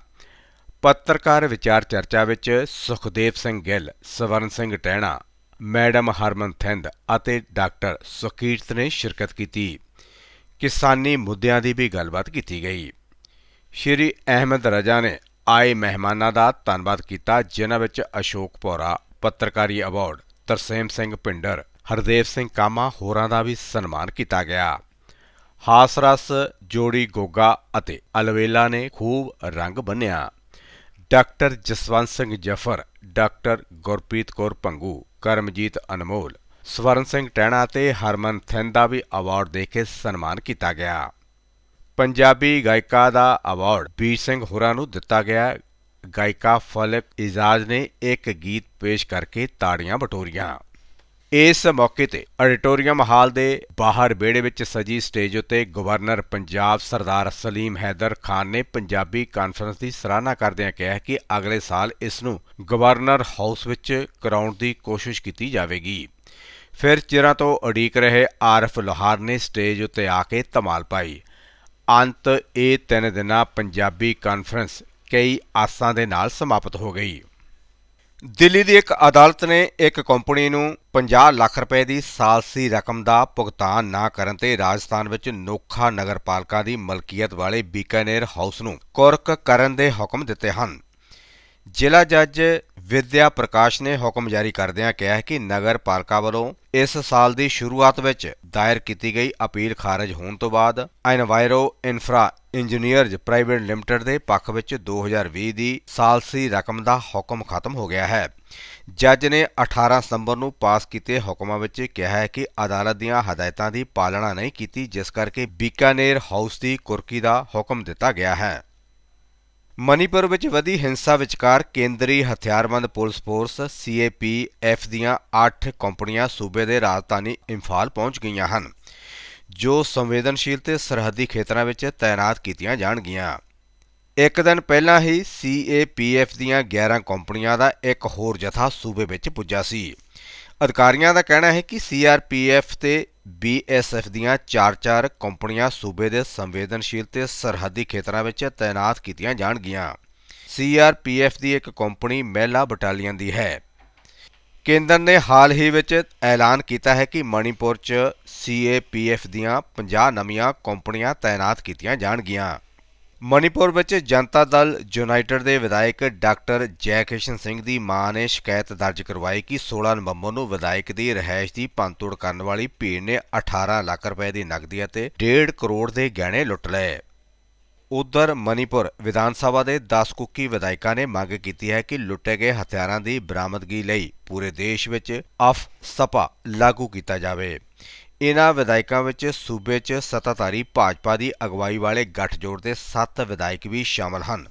Speaker 1: ਪੱਤਰਕਾਰ ਵਿਚਾਰ ਚਰਚਾ ਵਿੱਚ ਸੁਖਦੇਵ ਸਿੰਘ ਗਿੱਲ, ਸਵਰਨ ਸਿੰਘ ਟਹਿਣਾ ਮੈਡਮ ਹਰਮਨ ਥਿੰਦ ਅਤੇ ਡਾਕਟਰ ਸੁਖੀਰਤ ਨੇ ਸ਼ਿਰਕਤ ਕੀਤੀ। ਕਿਸਾਨੀ ਮੁੱਦਿਆਂ ਦੀ ਵੀ ਗੱਲਬਾਤ ਕੀਤੀ ਗਈ। ਸ਼੍ਰੀ ਅਹਿਮਦ ਰਜ਼ਾ ਨੇ ਆਏ ਮਹਿਮਾਨਾਂ ਦਾ ਧੰਨਵਾਦ ਕੀਤਾ, ਜਿਨ੍ਹਾਂ ਵਿੱਚ ਅਸ਼ੋਕ ਭੋਰਾ, ਪੱਤਰਕਾਰੀ ਅਵਾਰਡ, ਤਰਸੇਮ ਸਿੰਘ ਪਿੰਡਰ ਹਰਦੇਵ ਸਿੰਘ ਕਾਮਾ ਹੋਰਾਂ ਦਾ ਵੀ ਸਨਮਾਨ ਕੀਤਾ ਗਿਆ। ਹਾਸਰਸ, ਜੋੜੀ ਗੋਗਾ ਅਤੇ ਅਲਵੇਲਾ ਨੇ ਖੂਬ ਰੰਗ ਬੰਨਿਆ। ਡਾਕਟਰ ਜਸਵੰਤ ਸਿੰਘ ਜਫਰ, ਡਾਕਟਰ ਗੁਰਪ੍ਰੀਤ ਕੌਰ ਭੰਗੂ ਕਰਮਜੀਤ ਅਨਮੋਲ, ਸਵਰਨ ਸਿੰਘ ਟਹਿਣਾ ਤੇ ਹਰਮਨ ਥਿੰਦ ਦਾ ਵੀ ਅਵਾਰਡ ਦੇ ਕੇ ਸਨਮਾਨ ਕੀਤਾ ਗਿਆ। ਪੰਜਾਬੀ ਗਾਇਕਾ ਦਾ ਅਵਾਰਡ ਬੀਰ ਸਿੰਘ ਹੋਰਾਂ ਨੂੰ ਦਿੱਤਾ ਗਿਆ। ਗਾਇਕਾ ਫਲਕ ਇਜਾਜ਼ ਨੇ ਇੱਕ ਗੀਤ ਪੇਸ਼ ਕਰਕੇ ਤਾੜੀਆਂ ਬਟੋਰੀਆਂ। ਇਸ ਮੌਕੇ ਤੇ ਆਡੀਟੋਰੀਅਮ ਹਾਲ ਦੇ ਬਾਹਰ ਵਿਹੜੇ ਵਿੱਚ ਸਜੀ ਸਟੇਜ ਉੱਤੇ ਗਵਰਨਰ ਪੰਜਾਬ ਸਰਦਾਰ ਸਲੀਮ ਹੈਦਰ ਖਾਨ ਨੇ ਪੰਜਾਬੀ ਕਾਨਫਰੰਸ ਦੀ ਸਰਾਹਨਾ ਕਰਦਿਆਂ ਕਿਹਾ ਕਿ ਅਗਲੇ ਸਾਲ ਇਸ ਨੂੰ ਗਵਰਨਰ ਹਾਊਸ ਵਿੱਚ ਕਰਾਉਣ ਦੀ ਕੋਸ਼ਿਸ਼ ਕੀਤੀ ਜਾਵੇਗੀ। ਫਿਰ ਚਿਰਾਂ ਤੋਂ ਉਡੀਕ ਰਹੇ ਆਰਫ ਲੋਹਾਰ ਨੇ ਸਟੇਜ ਉੱਤੇ ਆ ਕੇ ਧਮਾਲ ਪਾਈ। ਅੰਤ ਇਹ ਤਿੰਨ ਦਿਨਾਂ ਪੰਜਾਬੀ ਕਾਨਫਰੰਸ ਕਈ ਆਸਾਂ ਦੇ ਨਾਲ ਸਮਾਪਤ ਹੋ ਗਈ। ਦਿੱਲੀ ਦੀ ਇੱਕ ਅਦਾਲਤ ਨੇ ਇੱਕ ਕੰਪਨੀ ਨੂੰ 50 ਲੱਖ ਰੁਪਏ ਦੀ ਸਾਲਸੀ ਰਕਮ ਦਾ ਭੁਗਤਾਨ ਨਾ ਕਰਨ ਤੇ ਰਾਜਸਥਾਨ ਵਿੱਚ ਨੋਖਾ ਨਗਰਪਾਲਿਕਾ ਦੀ ਮਲਕੀਅਤ ਵਾਲੇ ਬੀਕਾਨੇਰ ਹਾਊਸ ਨੂੰ ਕੁਰਕ ਕਰਨ ਦੇ ਹੁਕਮ ਦਿੱਤੇ ਹਨ। ਜ਼ਿਲ੍ਹਾ ਜੱਜ ਵਿਦਿਆ ਪ੍ਰਕਾਸ਼ ਨੇ ਹੁਕਮ ਜਾਰੀ ਕਰਦਿਆਂ ਕਿਹਾ ਹੈ ਕਿ ਨਗਰ ਪਾਲਿਕਾ ਵੱਲੋਂ ਇਸ ਸਾਲ ਦੀ ਸ਼ੁਰੂਆਤ ਵਿੱਚ ਦਾਇਰ ਕੀਤੀ ਗਈ ਅਪੀਲ ਖਾਰਜ ਹੋਣ ਤੋਂ ਬਾਅਦ enviro infra engineers private limited ਦੇ ਪੱਖ ਵਿੱਚ 2020 ਦੀ ਸਾਲਸੀ ਰਕਮ ਦਾ ਹੁਕਮ ਖਤਮ ਹੋ ਗਿਆ ਹੈ। ਜੱਜ ਨੇ 18 ਸਤੰਬਰ ਨੂੰ ਪਾਸ ਕੀਤੇ ਹੁਕਮਾਂ ਵਿੱਚ ਕਿਹਾ ਹੈ ਕਿ ਅਦਾਲਤ ਦੀਆਂ ਹਦਾਇਤਾਂ ਦੀ ਪਾਲਣਾ ਨਹੀਂ ਕੀਤੀ, ਜਿਸ ਕਰਕੇ ਬੀਕਾਨੇਰ ਹਾਊਸ ਦੀ ਕੁਰਕੀ ਦਾ ਹੁਕਮ ਦਿੱਤਾ ਗਿਆ ਹੈ। ਮਨੀਪੁਰ ਵਿੱਚ ਵਧੀ ਹਿੰਸਾ ਵਿਚਕਾਰ ਕੇਂਦਰੀ ਹਥਿਆਰਬੰਦ ਪੁਲਿਸ ਫੋਰਸ ਸੀਏਪੀਐਫ ਦੀਆਂ 8 ਕੰਪਨੀਆਂ ਸੂਬੇ ਦੇ ਰਾਜਧਾਨੀ ਇੰਫਾਲ ਪਹੁੰਚ ਗਈਆਂ ਹਨ, ਜੋ ਸੰਵੇਦਨਸ਼ੀਲ ਤੇ ਸਰਹੱਦੀ ਖੇਤਰਾਂ ਵਿੱਚ ਤਾਇਨਾਤ ਕੀਤੀਆਂ ਜਾਣਗੀਆਂ। ਇੱਕ ਦਿਨ ਪਹਿਲਾਂ ਹੀ ਸੀਏਪੀਐਫ ਦੀਆਂ 11 ਕੰਪਨੀਆਂ ਦਾ ਇੱਕ ਹੋਰ ਜਥਾ ਸੂਬੇ ਵਿੱਚ ਪੁੱਜਾ ਸੀ। ਅਧਿਕਾਰੀਆਂ ਦਾ ਕਹਿਣਾ ਹੈ ਕਿ ਸੀਆਰਪੀਐਫ ਤੇ ਬੀਐਸਐਫ ਦੀਆਂ 4-4 ਕੰਪਨੀਆਂ ਸੂਬੇ ਦੇ ਸੰਵੇਦਨਸ਼ੀਲ ਤੇ ਸਰਹੱਦੀ ਖੇਤਰਾਂ ਵਿੱਚ ਤਾਇਨਾਤ ਕੀਤੀਆਂ ਜਾਣਗੀਆਂ। ਸੀਆਰਪੀਐਫ ਦੀ ਇੱਕ ਕੰਪਨੀ ਮਹਿਲਾ ਬਟਾਲੀਅਨ ਦੀ ਹੈ। ਕੇਂਦਰ ਨੇ ਹਾਲ ਹੀ ਵਿੱਚ ਐਲਾਨ ਕੀਤਾ ਹੈ ਕਿ ਮਣੀਪੁਰ 'ਚ ਸੀਏਪੀਐਫ ਦੀਆਂ 50 ਨਵੀਆਂ ਕੰਪਨੀਆਂ ਤਾਇਨਾਤ ਕੀਤੀਆਂ ਜਾਣਗੀਆਂ। ਮਨੀਪੁਰ ਵਿੱਚ ਜਨਤਾ ਦਲ ਯੂਨਾਈਟਿਡ ਦੇ ਵਿਧਾਇਕ ਡਾਕਟਰ ਜੈਕਿਸ਼ਨ ਸਿੰਘ ਦੀ ਮਾਂ ਨੇ ਸ਼ਿਕਾਇਤ ਦਰਜ ਕਰਵਾਈ ਕਿ 16 ਨਵੰਬਰ ਨੂੰ ਵਿਧਾਇਕ ਦੀ ਰਹਿائش ਦੀ ਪੰਤੋੜ ਕਰਨ ਵਾਲੀ ਭੀੜ ਨੇ 18 ਲੱਖ ਰੁਪਏ ਦੀ ਨਕਦੀ ਅਤੇ 1.5 ਕਰੋੜ ਦੇ ਗਹਿਣੇ ਲੁੱਟ ਲਏ। ਉਧਰ ਮਨੀਪੁਰ ਵਿਧਾਨ ਸਭਾ ਦੇ 10 ਕੁੱਕੀ ਵਿਧਾਇਕਾਂ ਨੇ ਮੰਗ ਕੀਤੀ ਹੈ ਕਿ ਲੁੱਟੇ ਗਏ ਹਥਿਆਰਾਂ ਦੀ ਬਰਾਮਦਗੀ ਲਈ ਪੂਰੇ ਦੇਸ਼ ਵਿੱਚ ਅਫ ਸਪਾ ਲਾਗੂ ਕੀਤਾ ਜਾਵੇ ਇਨ੍ਹਾਂ ਵਿਧਾਇਕਾਂ ਵਿੱਚ ਸੂਬੇ 'ਚ ਸੱਤਾਧਾਰੀ ਭਾਜਪਾ ਦੀ ਅਗਵਾਈ ਵਾਲੇ ਗੱਠਜੋੜ ਦੇ 7 ਵਿਧਾਇਕ ਵੀ ਸ਼ਾਮਲ ਹਨ।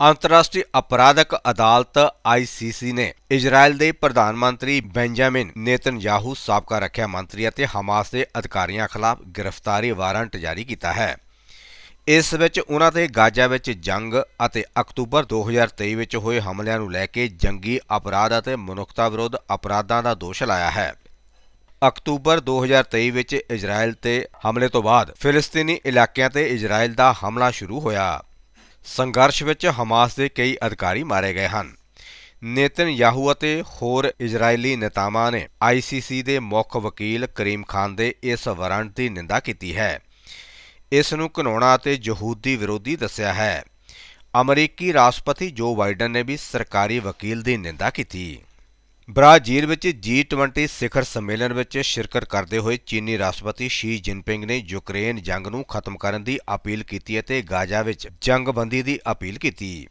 Speaker 1: ਅੰਤਰਰਾਸ਼ਟਰੀ ਅਪਰਾਧਕ ਅਦਾਲਤ ICC ਨੇ ਇਜ਼ਰਾਈਲ ਦੇ ਪ੍ਰਧਾਨ ਮੰਤਰੀ ਬੈਂਜਾਮਿਨ ਨੇਤਨਯਾਹੂ ਸਾਬਕਾ ਰੱਖਿਆ ਮੰਤਰੀ ਅਤੇ ਹਮਾਸ ਦੇ ਅਧਿਕਾਰੀਆਂ ਖਿਲਾਫ ਗ੍ਰਿਫਤਾਰੀ ਵਾਰੰਟ ਜਾਰੀ ਕੀਤਾ ਹੈ। ਇਸ ਵਿੱਚ ਉਹਨਾਂ ਤੇ ਗਾਜ਼ਾ ਵਿੱਚ ਜੰਗ ਅਤੇ ਅਕਤੂਬਰ 2023 ਵਿੱਚ ਹੋਏ ਹਮਲਿਆਂ ਨੂੰ ਲੈ ਕੇ ਜੰਗੀ ਅਪਰਾਧ ਅਤੇ ਮਨੁੱਖਤਾ ਵਿਰੁੱਧ ਅਪਰਾਧਾਂ ਦਾ ਦੋਸ਼ ਲਾਇਆ ਹੈ। ਅਕਤੂਬਰ 2023 ਵਿੱਚ ਇਜ਼ਰਾਈਲ ਤੇ ਹਮਲੇ ਤੋਂ ਬਾਅਦ ਫਿਲਸਤੀਨੀ ਇਲਾਕਿਆਂ ਤੇ ਇਜ਼ਰਾਈਲ ਦਾ ਹਮਲਾ ਸ਼ੁਰੂ ਹੋਇਆ। ਸੰਘਰਸ਼ ਵਿੱਚ ਹਮਾਸ ਦੇ ਕਈ ਅਧਿਕਾਰੀ ਮਾਰੇ ਗਏ ਹਨ। ਨੇਤਨਯਾਹੂ ਅਤੇ ਹੋਰ ਇਜ਼ਰਾਈਲੀ ਨੇਤਾਵਾਂ ਨੇ ICC ਦੇ ਮੁੱਖ ਵਕੀਲ ਕਰੀਮ ਖਾਨ ਦੇ ਇਸ ਵਾਰੰਟ ਦੀ ਨਿੰਦਾ ਕੀਤੀ ਹੈ। ਇਸ ਨੂੰ ਘਿਨਾਉਣਾ ਅਤੇ ਯਹੂਦੀ ਵਿਰੋਧੀ ਦੱਸਿਆ ਹੈ। ਅਮਰੀਕੀ ਰਾਸ਼ਟਰਪਤੀ ਜੋ ਬਾਈਡਨ ਨੇ ਵੀ ਸਰਕਾਰੀ ਵਕੀਲ ਦੀ ਨਿੰਦਾ ਕੀਤੀ। ਬ੍ਰਾਜ਼ੀਲ ਵਿੱਚ G20 ਸਿਖਰ ਸੰਮੇਲਨ ਵਿੱਚ ਸ਼ਿਰਕਤ ਕਰਦੇ ਹੋਏ ਚੀਨੀ ਰਾਸ਼ਟਰਪਤੀ ਸ਼ੀ ਜਿਨਪਿੰਗ ਨੇ ਯੂਕਰੇਨ ਜੰਗ ਨੂੰ ਖਤਮ ਕਰਨ ਦੀ ਅਪੀਲ ਕੀਤੀ ਅਤੇ ਗਾਜ਼ਾ ਵਿੱਚ ਜੰਗਬੰਦੀ ਦੀ ਅਪੀਲ ਕੀਤੀ।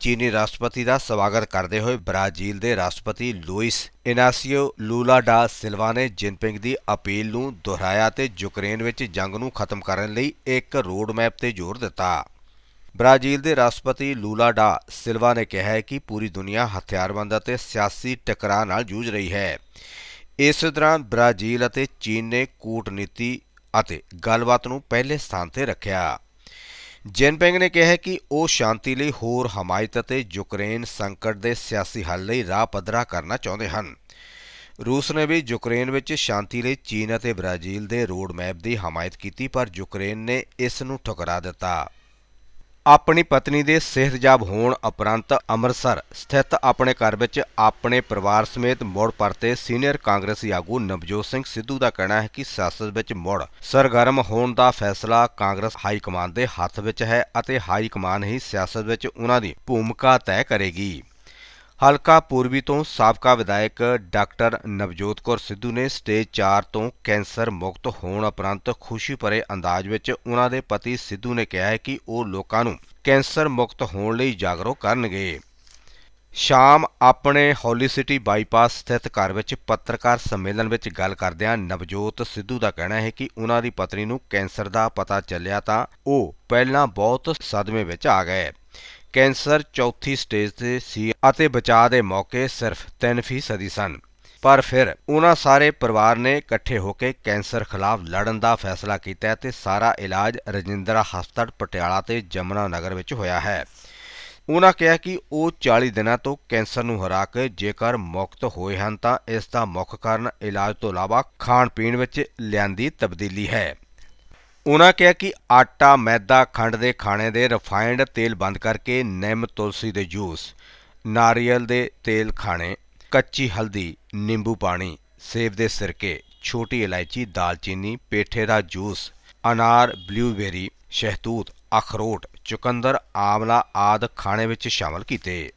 Speaker 1: ਚੀਨੀ ਰਾਸ਼ਟਰਪਤੀ ਦਾ ਸਵਾਗਤ ਕਰਦੇ ਹੋਏ ਬ੍ਰਾਜ਼ੀਲ ਦੇ ਰਾਸ਼ਟਰਪਤੀ ਲੂਇਸ ਇਨਾਸੀਓ ਲੂਲਾ ਡਾ ਸਿਲਵਾ ਨੇ ਜਿਨਪਿੰਗ ਦੀ ਅਪੀਲ ਨੂੰ ਦੁਹਰਾਇਆ ਅਤੇ ਯੂਕਰੇਨ ਵਿੱਚ ਜੰਗ ਨੂੰ ਖਤਮ ਕਰਨ ਲਈ ਇੱਕ ਰੋਡਮੈਪ ਤੇ ਜ਼ੋਰ ਦਿੱਤਾ। ਬ੍ਰਾਜ਼ੀਲ ਦੇ ਰਾਸ਼ਟਰਪਤੀ ਲੂਲਾ ਡਾ ਸਿਲਵਾ ਨੇ ਕਿਹਾ ਹੈ ਕਿ ਪੂਰੀ ਦੁਨੀਆ ਹਥਿਆਰਬੰਦ ਅਤੇ ਸਿਆਸੀ ਟਕਰਾਅ ਨਾਲ ਜੂਝ ਰਹੀ ਹੈ। ਇਸ ਦੌਰਾਨ ਬ੍ਰਾਜ਼ੀਲ ਅਤੇ ਚੀਨ ਨੇ ਕੂਟਨੀਤੀ ਅਤੇ ਗੱਲਬਾਤ ਨੂੰ ਪਹਿਲੇ ਸਥਾਨ ਤੇ ਰੱਖਿਆ। ਜਿਨਪਿੰਗ ਨੇ ਕਿਹਾ ਕਿ ਉਹ ਸ਼ਾਂਤੀ ਲਈ ਹੋਰ ਹਮਾਇਤ ਅਤੇ ਯੂਕਰੇਨ ਸੰਕਟ ਦੇ ਸਿਆਸੀ ਹੱਲ ਲਈ ਰਾਹ ਪੱਧਰਾ ਕਰਨਾ ਚਾਹੁੰਦੇ ਹਨ। ਰੂਸ ਨੇ ਵੀ ਯੂਕਰੇਨ ਵਿੱਚ ਸ਼ਾਂਤੀ ਲਈ ਚੀਨ ਅਤੇ ਬ੍ਰਾਜ਼ੀਲ ਦੇ ਰੋਡਮੈਪ ਦੀ ਹਮਾਇਤ ਕੀਤੀ, ਪਰ ਯੂਕਰੇਨ ਨੇ ਇਸ ਨੂੰ ਠੁਕਰਾ ਦਿੱਤਾ। ਆਪਣੀ ਪਤਨੀ ਦੇ ਸਿਹਤਯਾਬ ਹੋਣ ਉਪਰੰਤ ਅੰਮ੍ਰਿਤਸਰ ਸਥਿਤ ਆਪਣੇ ਘਰ ਵਿੱਚ ਆਪਣੇ ਪਰਿਵਾਰ ਸਮੇਤ ਮੁੜ ਪਰਤੇ ਸੀਨੀਅਰ ਕਾਂਗਰਸੀ ਆਗੂ ਨਵਜੋਤ ਸਿੰਘ ਸਿੱਧੂ ਦਾ ਕਹਿਣਾ ਹੈ ਕਿ ਸਿਆਸਤ ਵਿੱਚ ਮੁੜ ਸਰਗਰਮ ਹੋਣ ਦਾ ਫੈਸਲਾ ਕਾਂਗਰਸ ਹਾਈ ਕਮਾਨ ਦੇ ਹੱਥ ਵਿੱਚ ਹੈ ਅਤੇ ਹਾਈ ਕਮਾਨ ਹੀ ਸਿਆਸਤ ਵਿੱਚ ਉਹਨਾਂ ਦੀ ਭੂਮਿਕਾ ਤੈਅ ਕਰੇਗੀ। ਹਲਕਾ ਪੂਰਬੀ ਤੋਂ ਸਾਬਕਾ ਵਿਧਾਇਕ ਡਾਕਟਰ ਨਵਜੋਤ ਕੌਰ ਸਿੱਧੂ ਨੇ ਸਟੇਜ 4 ਤੋਂ ਕੈਂਸਰ ਮੁਕਤ ਹੋਣ ਉਪਰੰਤ ਖੁਸ਼ੀ ਭਰੇ ਅੰਦਾਜ਼ ਵਿੱਚ ਉਹਨਾਂ ਦੇ ਪਤੀ ਸਿੱਧੂ ਨੇ ਕਿਹਾ ਹੈ ਕਿ ਉਹ ਲੋਕਾਂ ਨੂੰ ਕੈਂਸਰ ਮੁਕਤ ਹੋਣ ਲਈ ਜਾਗਰੂਕ ਕਰਨਗੇ। ਸ਼ਾਮ ਆਪਣੇ ਹੌਲੀ ਸਿਟੀ ਬਾਈਪਾਸ ਸਥਿਤ ਘਰ ਵਿੱਚ ਪੱਤਰਕਾਰ ਸੰਮੇਲਨ ਵਿੱਚ ਗੱਲ ਕਰਦਿਆਂ ਨਵਜੋਤ ਸਿੱਧੂ ਦਾ ਕਹਿਣਾ ਹੈ ਕਿ ਉਹਨਾਂ ਦੀ ਪਤਨੀ ਨੂੰ ਕੈਂਸਰ ਦਾ ਪਤਾ ਚੱਲਿਆ ਤਾਂ ਉਹ ਪਹਿਲਾਂ ਬਹੁਤ ਸਦਮੇ ਵਿੱਚ ਆ ਗਏ। ਕੈਂਸਰ ਚੌਥੀ ਸਟੇਜ ਤੇ ਸੀ ਅਤੇ ਬਚਾਅ ਦੇ ਮੌਕੇ ਸਿਰਫ 3% ਸਨ। ਪਰ ਫਿਰ ਉਹਨਾਂ ਸਾਰੇ ਪਰਿਵਾਰ ਨੇ ਇਕੱਠੇ ਹੋ ਕੇ ਕੈਂਸਰ ਖਿਲਾਫ ਲੜਨ ਦਾ ਫੈਸਲਾ ਕੀਤਾ ਅਤੇ ਸਾਰਾ ਇਲਾਜ ਰਜਿੰਦਰਾ ਹਸਪਤਾਲ ਪਟਿਆਲਾ ਤੇ ਜਮਨਾ ਨਗਰ ਵਿੱਚ ਹੋਇਆ ਹੈ। ਉਹਨਾਂ ਕਿਹਾ ਕਿ ਉਹ 40 ਦਿਨਾਂ ਤੋਂ ਕੈਂਸਰ ਨੂੰ ਹਰਾ ਕੇ ਜੇਕਰ ਮੁਕਤ ਹੋਏ ਹਨ ਤਾਂ ਇਸ ਦਾ ਮੁੱਖ ਕਾਰਨ ਇਲਾਜ ਤੋਂ ਇਲਾਵਾ ਖਾਣ ਪੀਣ ਵਿੱਚ ਲਿਆਂਦੀ ਤਬਦੀਲੀ ਹੈ। ਉਨ੍ਹਾਂ ਕਿਹਾ ਕਿ ਆਟਾ, ਮੈਦਾ, ਖੰਡ ਦੇ ਖਾਣੇ ਦੇ ਰਿਫਾਈਨਡ ਤੇਲ ਬੰਦ ਕਰਕੇ ਨਿੰਮ, ਤੁਲਸੀ ਦੇ ਜੂਸ, ਨਾਰੀਅਲ ਦੇ ਤੇਲ ਖਾਣੇ, ਕੱਚੀ ਹਲਦੀ, ਨਿੰਬੂ ਪਾਣੀ, ਸੇਬ ਦੇ ਸਿਰਕੇ, ਛੋਟੀ ਇਲਾਇਚੀ, ਦਾਲਚੀਨੀ, ਪੇਠੇ ਦਾ ਜੂਸ, ਅਨਾਰ, ਬਲੂਬੇਰੀ, ਸ਼ਹਿਤੂਤ, ਅਖਰੋਟ, ਚੁਕੰਦਰ, ਆਮਲਾ ਆਦਿ ਖਾਣੇ ਵਿੱਚ ਸ਼ਾਮਲ ਕੀਤੇ।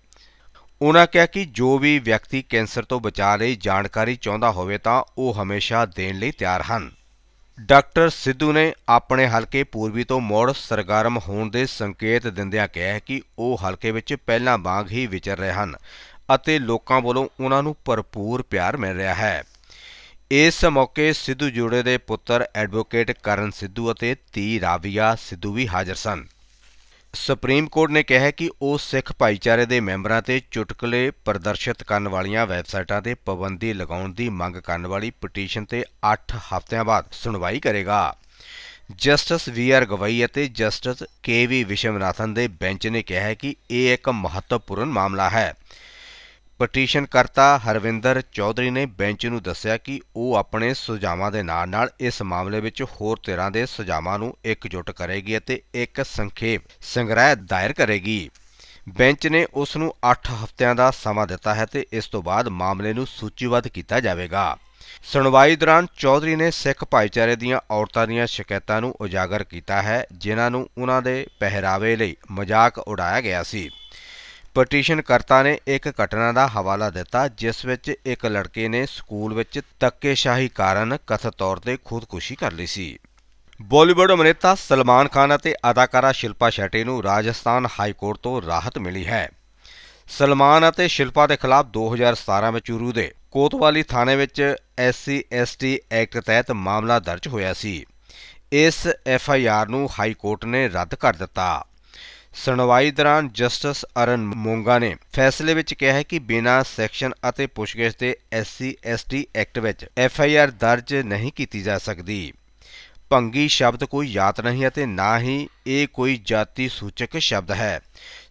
Speaker 1: ਉਨ੍ਹਾਂ ਕਿਹਾ ਕਿ ਜੋ ਵੀ ਵਿਅਕਤੀ ਕੈਂਸਰ ਤੋਂ ਬਚਾਅ ਲਈ ਜਾਣਕਾਰੀ ਚਾਹੁੰਦਾ ਹੋਵੇ ਤਾਂ ਉਹ ਹਮੇਸ਼ਾ ਦੇਣ ਲਈ ਤਿਆਰ ਹਨ। ਡਾਕਟਰ ਸਿੱਧੂ ਨੇ ਆਪਣੇ ਹਲਕੇ ਪੂਰਬੀ ਤੋਂ ਮੁੜ ਸਰਗਰਮ ਹੋਣ ਦੇ ਸੰਕੇਤ ਦਿੰਦਿਆਂ ਕਿਹਾ ਕਿ ਉਹ ਹਲਕੇ ਵਿੱਚ ਪਹਿਲਾਂ ਵਾਂਗ ਹੀ ਵਿਚਰ ਰਹੇ ਹਨ ਅਤੇ ਲੋਕਾਂ ਵੱਲੋਂ ਉਹਨਾਂ ਨੂੰ ਭਰਪੂਰ ਪਿਆਰ ਮਿਲ ਰਿਹਾ ਹੈ। ਇਸ ਮੌਕੇ ਸਿੱਧੂ ਜੋੜੇ ਦੇ ਪੁੱਤਰ ਐਡਵੋਕੇਟ ਕਰਨ ਸਿੱਧੂ ਅਤੇ ਧੀ ਰਾਵੀਆ ਸਿੱਧੂ ਵੀ ਹਾਜ਼ਰ ਸਨ। ਸੁਪਰੀਮ ਕੋਰਟ ਨੇ ਕਿਹਾ ਕਿ ਉਹ ਸਿੱਖ ਭਾਈਚਾਰੇ ਦੇ ਮੈਂਬਰਾਂ ਤੇ ਚੁਟਕਲੇ ਪ੍ਰਦਰਸ਼ਿਤ ਕਰਨ ਵਾਲੀਆਂ ਵੈਬਸਾਈਟਾਂ ਤੇ ਪਾਬੰਦੀ ਲਗਾਉਣ ਦੀ ਮੰਗ ਕਰਨ ਵਾਲੀ ਪਟੀਸ਼ਨ ਤੇ 8 ਹਫ਼ਤਿਆਂ ਬਾਅਦ ਸੁਣਵਾਈ ਕਰੇਗਾ। ਜਸਟਿਸ ਵੀ ਆਰ ਗਵਈ ਅਤੇ ਜਸਟਿਸ ਕੇ ਵੀ ਵਿਸ਼ਵਨਾਥਨ ਦੇ ਬੈਂਚ ਨੇ ਕਿਹਾ ਕਿ ਇਹ ਇੱਕ ਮਹੱਤਵਪੂਰਨ ਮਾਮਲਾ ਹੈ। ਪਟੀਸ਼ਨਕਰਤਾ ਹਰਵਿੰਦਰ ਚੌਧਰੀ ਨੇ ਬੈਂਚ ਨੂੰ ਦੱਸਿਆ ਕਿ ਉਹ ਆਪਣੇ ਸੁਝਾਵਾਂ ਦੇ ਨਾਲ-ਨਾਲ ਇਸ ਮਾਮਲੇ ਵਿੱਚ ਹੋਰ ਧਿਰਾਂ ਦੇ ਸੁਝਾਵਾਂ ਨੂੰ ਇਕਜੁੱਟ ਕਰੇਗੀ ਅਤੇ ਇੱਕ ਸੰਖੇਪ ਸੰਗ੍ਰਹਿ ਦਾਇਰ ਕਰੇਗੀ। ਬੈਂਚ ਨੇ ਉਸ ਨੂੰ 8 ਹਫ਼ਤਿਆਂ ਦਾ ਸਮਾਂ ਦਿੱਤਾ ਹੈ ਤੇ ਇਸ ਤੋਂ ਬਾਅਦ ਮਾਮਲੇ ਨੂੰ ਸੂਚੀਬੱਧ ਕੀਤਾ ਜਾਵੇਗਾ। ਸੁਣਵਾਈ ਦੌਰਾਨ ਚੌਧਰੀ ਨੇ ਸਿੱਖ ਭਾਈਚਾਰੇ ਦੀਆਂ ਔਰਤਾਂ ਦੀਆਂ ਸ਼ਿਕਾਇਤਾਂ ਨੂੰ ਉਜਾਗਰ ਕੀਤਾ ਹੈ, ਜਿਨ੍ਹਾਂ ਨੂੰ ਉਹਨਾਂ ਦੇ ਪਹਿਰਾਵੇ ਲਈ ਮਜ਼ਾਕ ਉਡਾਇਆ ਗਿਆ ਸੀ। ਪਟੀਸ਼ਨਕਰਤਾ ਨੇ ਇੱਕ ਘਟਨਾ ਦਾ ਹਵਾਲਾ ਦਿੱਤਾ, ਜਿਸ ਵਿੱਚ ਇੱਕ ਲੜਕੇ ਨੇ ਸਕੂਲ ਵਿੱਚ ਧੱਕੇਸ਼ਾਹੀ ਕਾਰਨ ਕਥਿਤ ਤੌਰ ਤੇ ਖੁਦਕੁਸ਼ੀ ਕਰ ਲਈ ਸੀ। ਬਾਲੀਵੁੱਡ ਅਭਿਨੇਤਾ ਸਲਮਾਨ ਖਾਨ ਅਤੇ ਅਦਾਕਾਰਾ ਸ਼ਿਲਪਾ ਸ਼ੈੱਟੀ ਨੂੰ ਰਾਜਸਥਾਨ ਹਾਈ ਕੋਰਟ ਤੋਂ ਰਾਹਤ ਮਿਲੀ ਹੈ। ਸਲਮਾਨ ਅਤੇ ਸ਼ਿਲਪਾ ਦੇ ਖਿਲਾਫ 2017 ਵਿੱਚ ਚੂਰੂ ਦੇ ਕੋਤਵਾਲੀ ਥਾਣੇ ਵਿੱਚ ਐਸਸੀ ਐਸਟੀ ਐਕਟ ਤਹਿਤ ਮਾਮਲਾ ਦਰਜ ਹੋਇਆ ਸੀ। ਇਸ ਐਫ ਆਈ ਆਰ ਨੂੰ ਹਾਈ ਕੋਰਟ ਨੇ ਰੱਦ ਕਰ ਦਿੱਤਾ। ਸੁਣਵਾਈ ਦੌਰਾਨ ਜਸਟਿਸ ਅਰਨ ਮੋਂਗਾ ਨੇ ਫੈਸਲੇ ਵਿੱਚ ਕਿਹਾ ਕਿ ਬਿਨਾਂ ਸੈਕਸ਼ਨ ਅਤੇ ਪੁੱਛਗਿੱਛ ਦੇ ਐਸਸੀ, ਐਸਟੀ ਐਕਟ ਵਿੱਚ ਐਫ ਆਈ ਆਰ ਦਰਜ ਨਹੀਂ ਕੀਤੀ ਜਾ ਸਕਦੀ। ਭੰਗੀ ਸ਼ਬਦ ਕੋਈ ਯਾਤ ਨਹੀਂ ਅਤੇ ਨਾ ਹੀ ਇਹ ਕੋਈ ਜਾਤੀ ਸੂਚਕ ਸ਼ਬਦ ਹੈ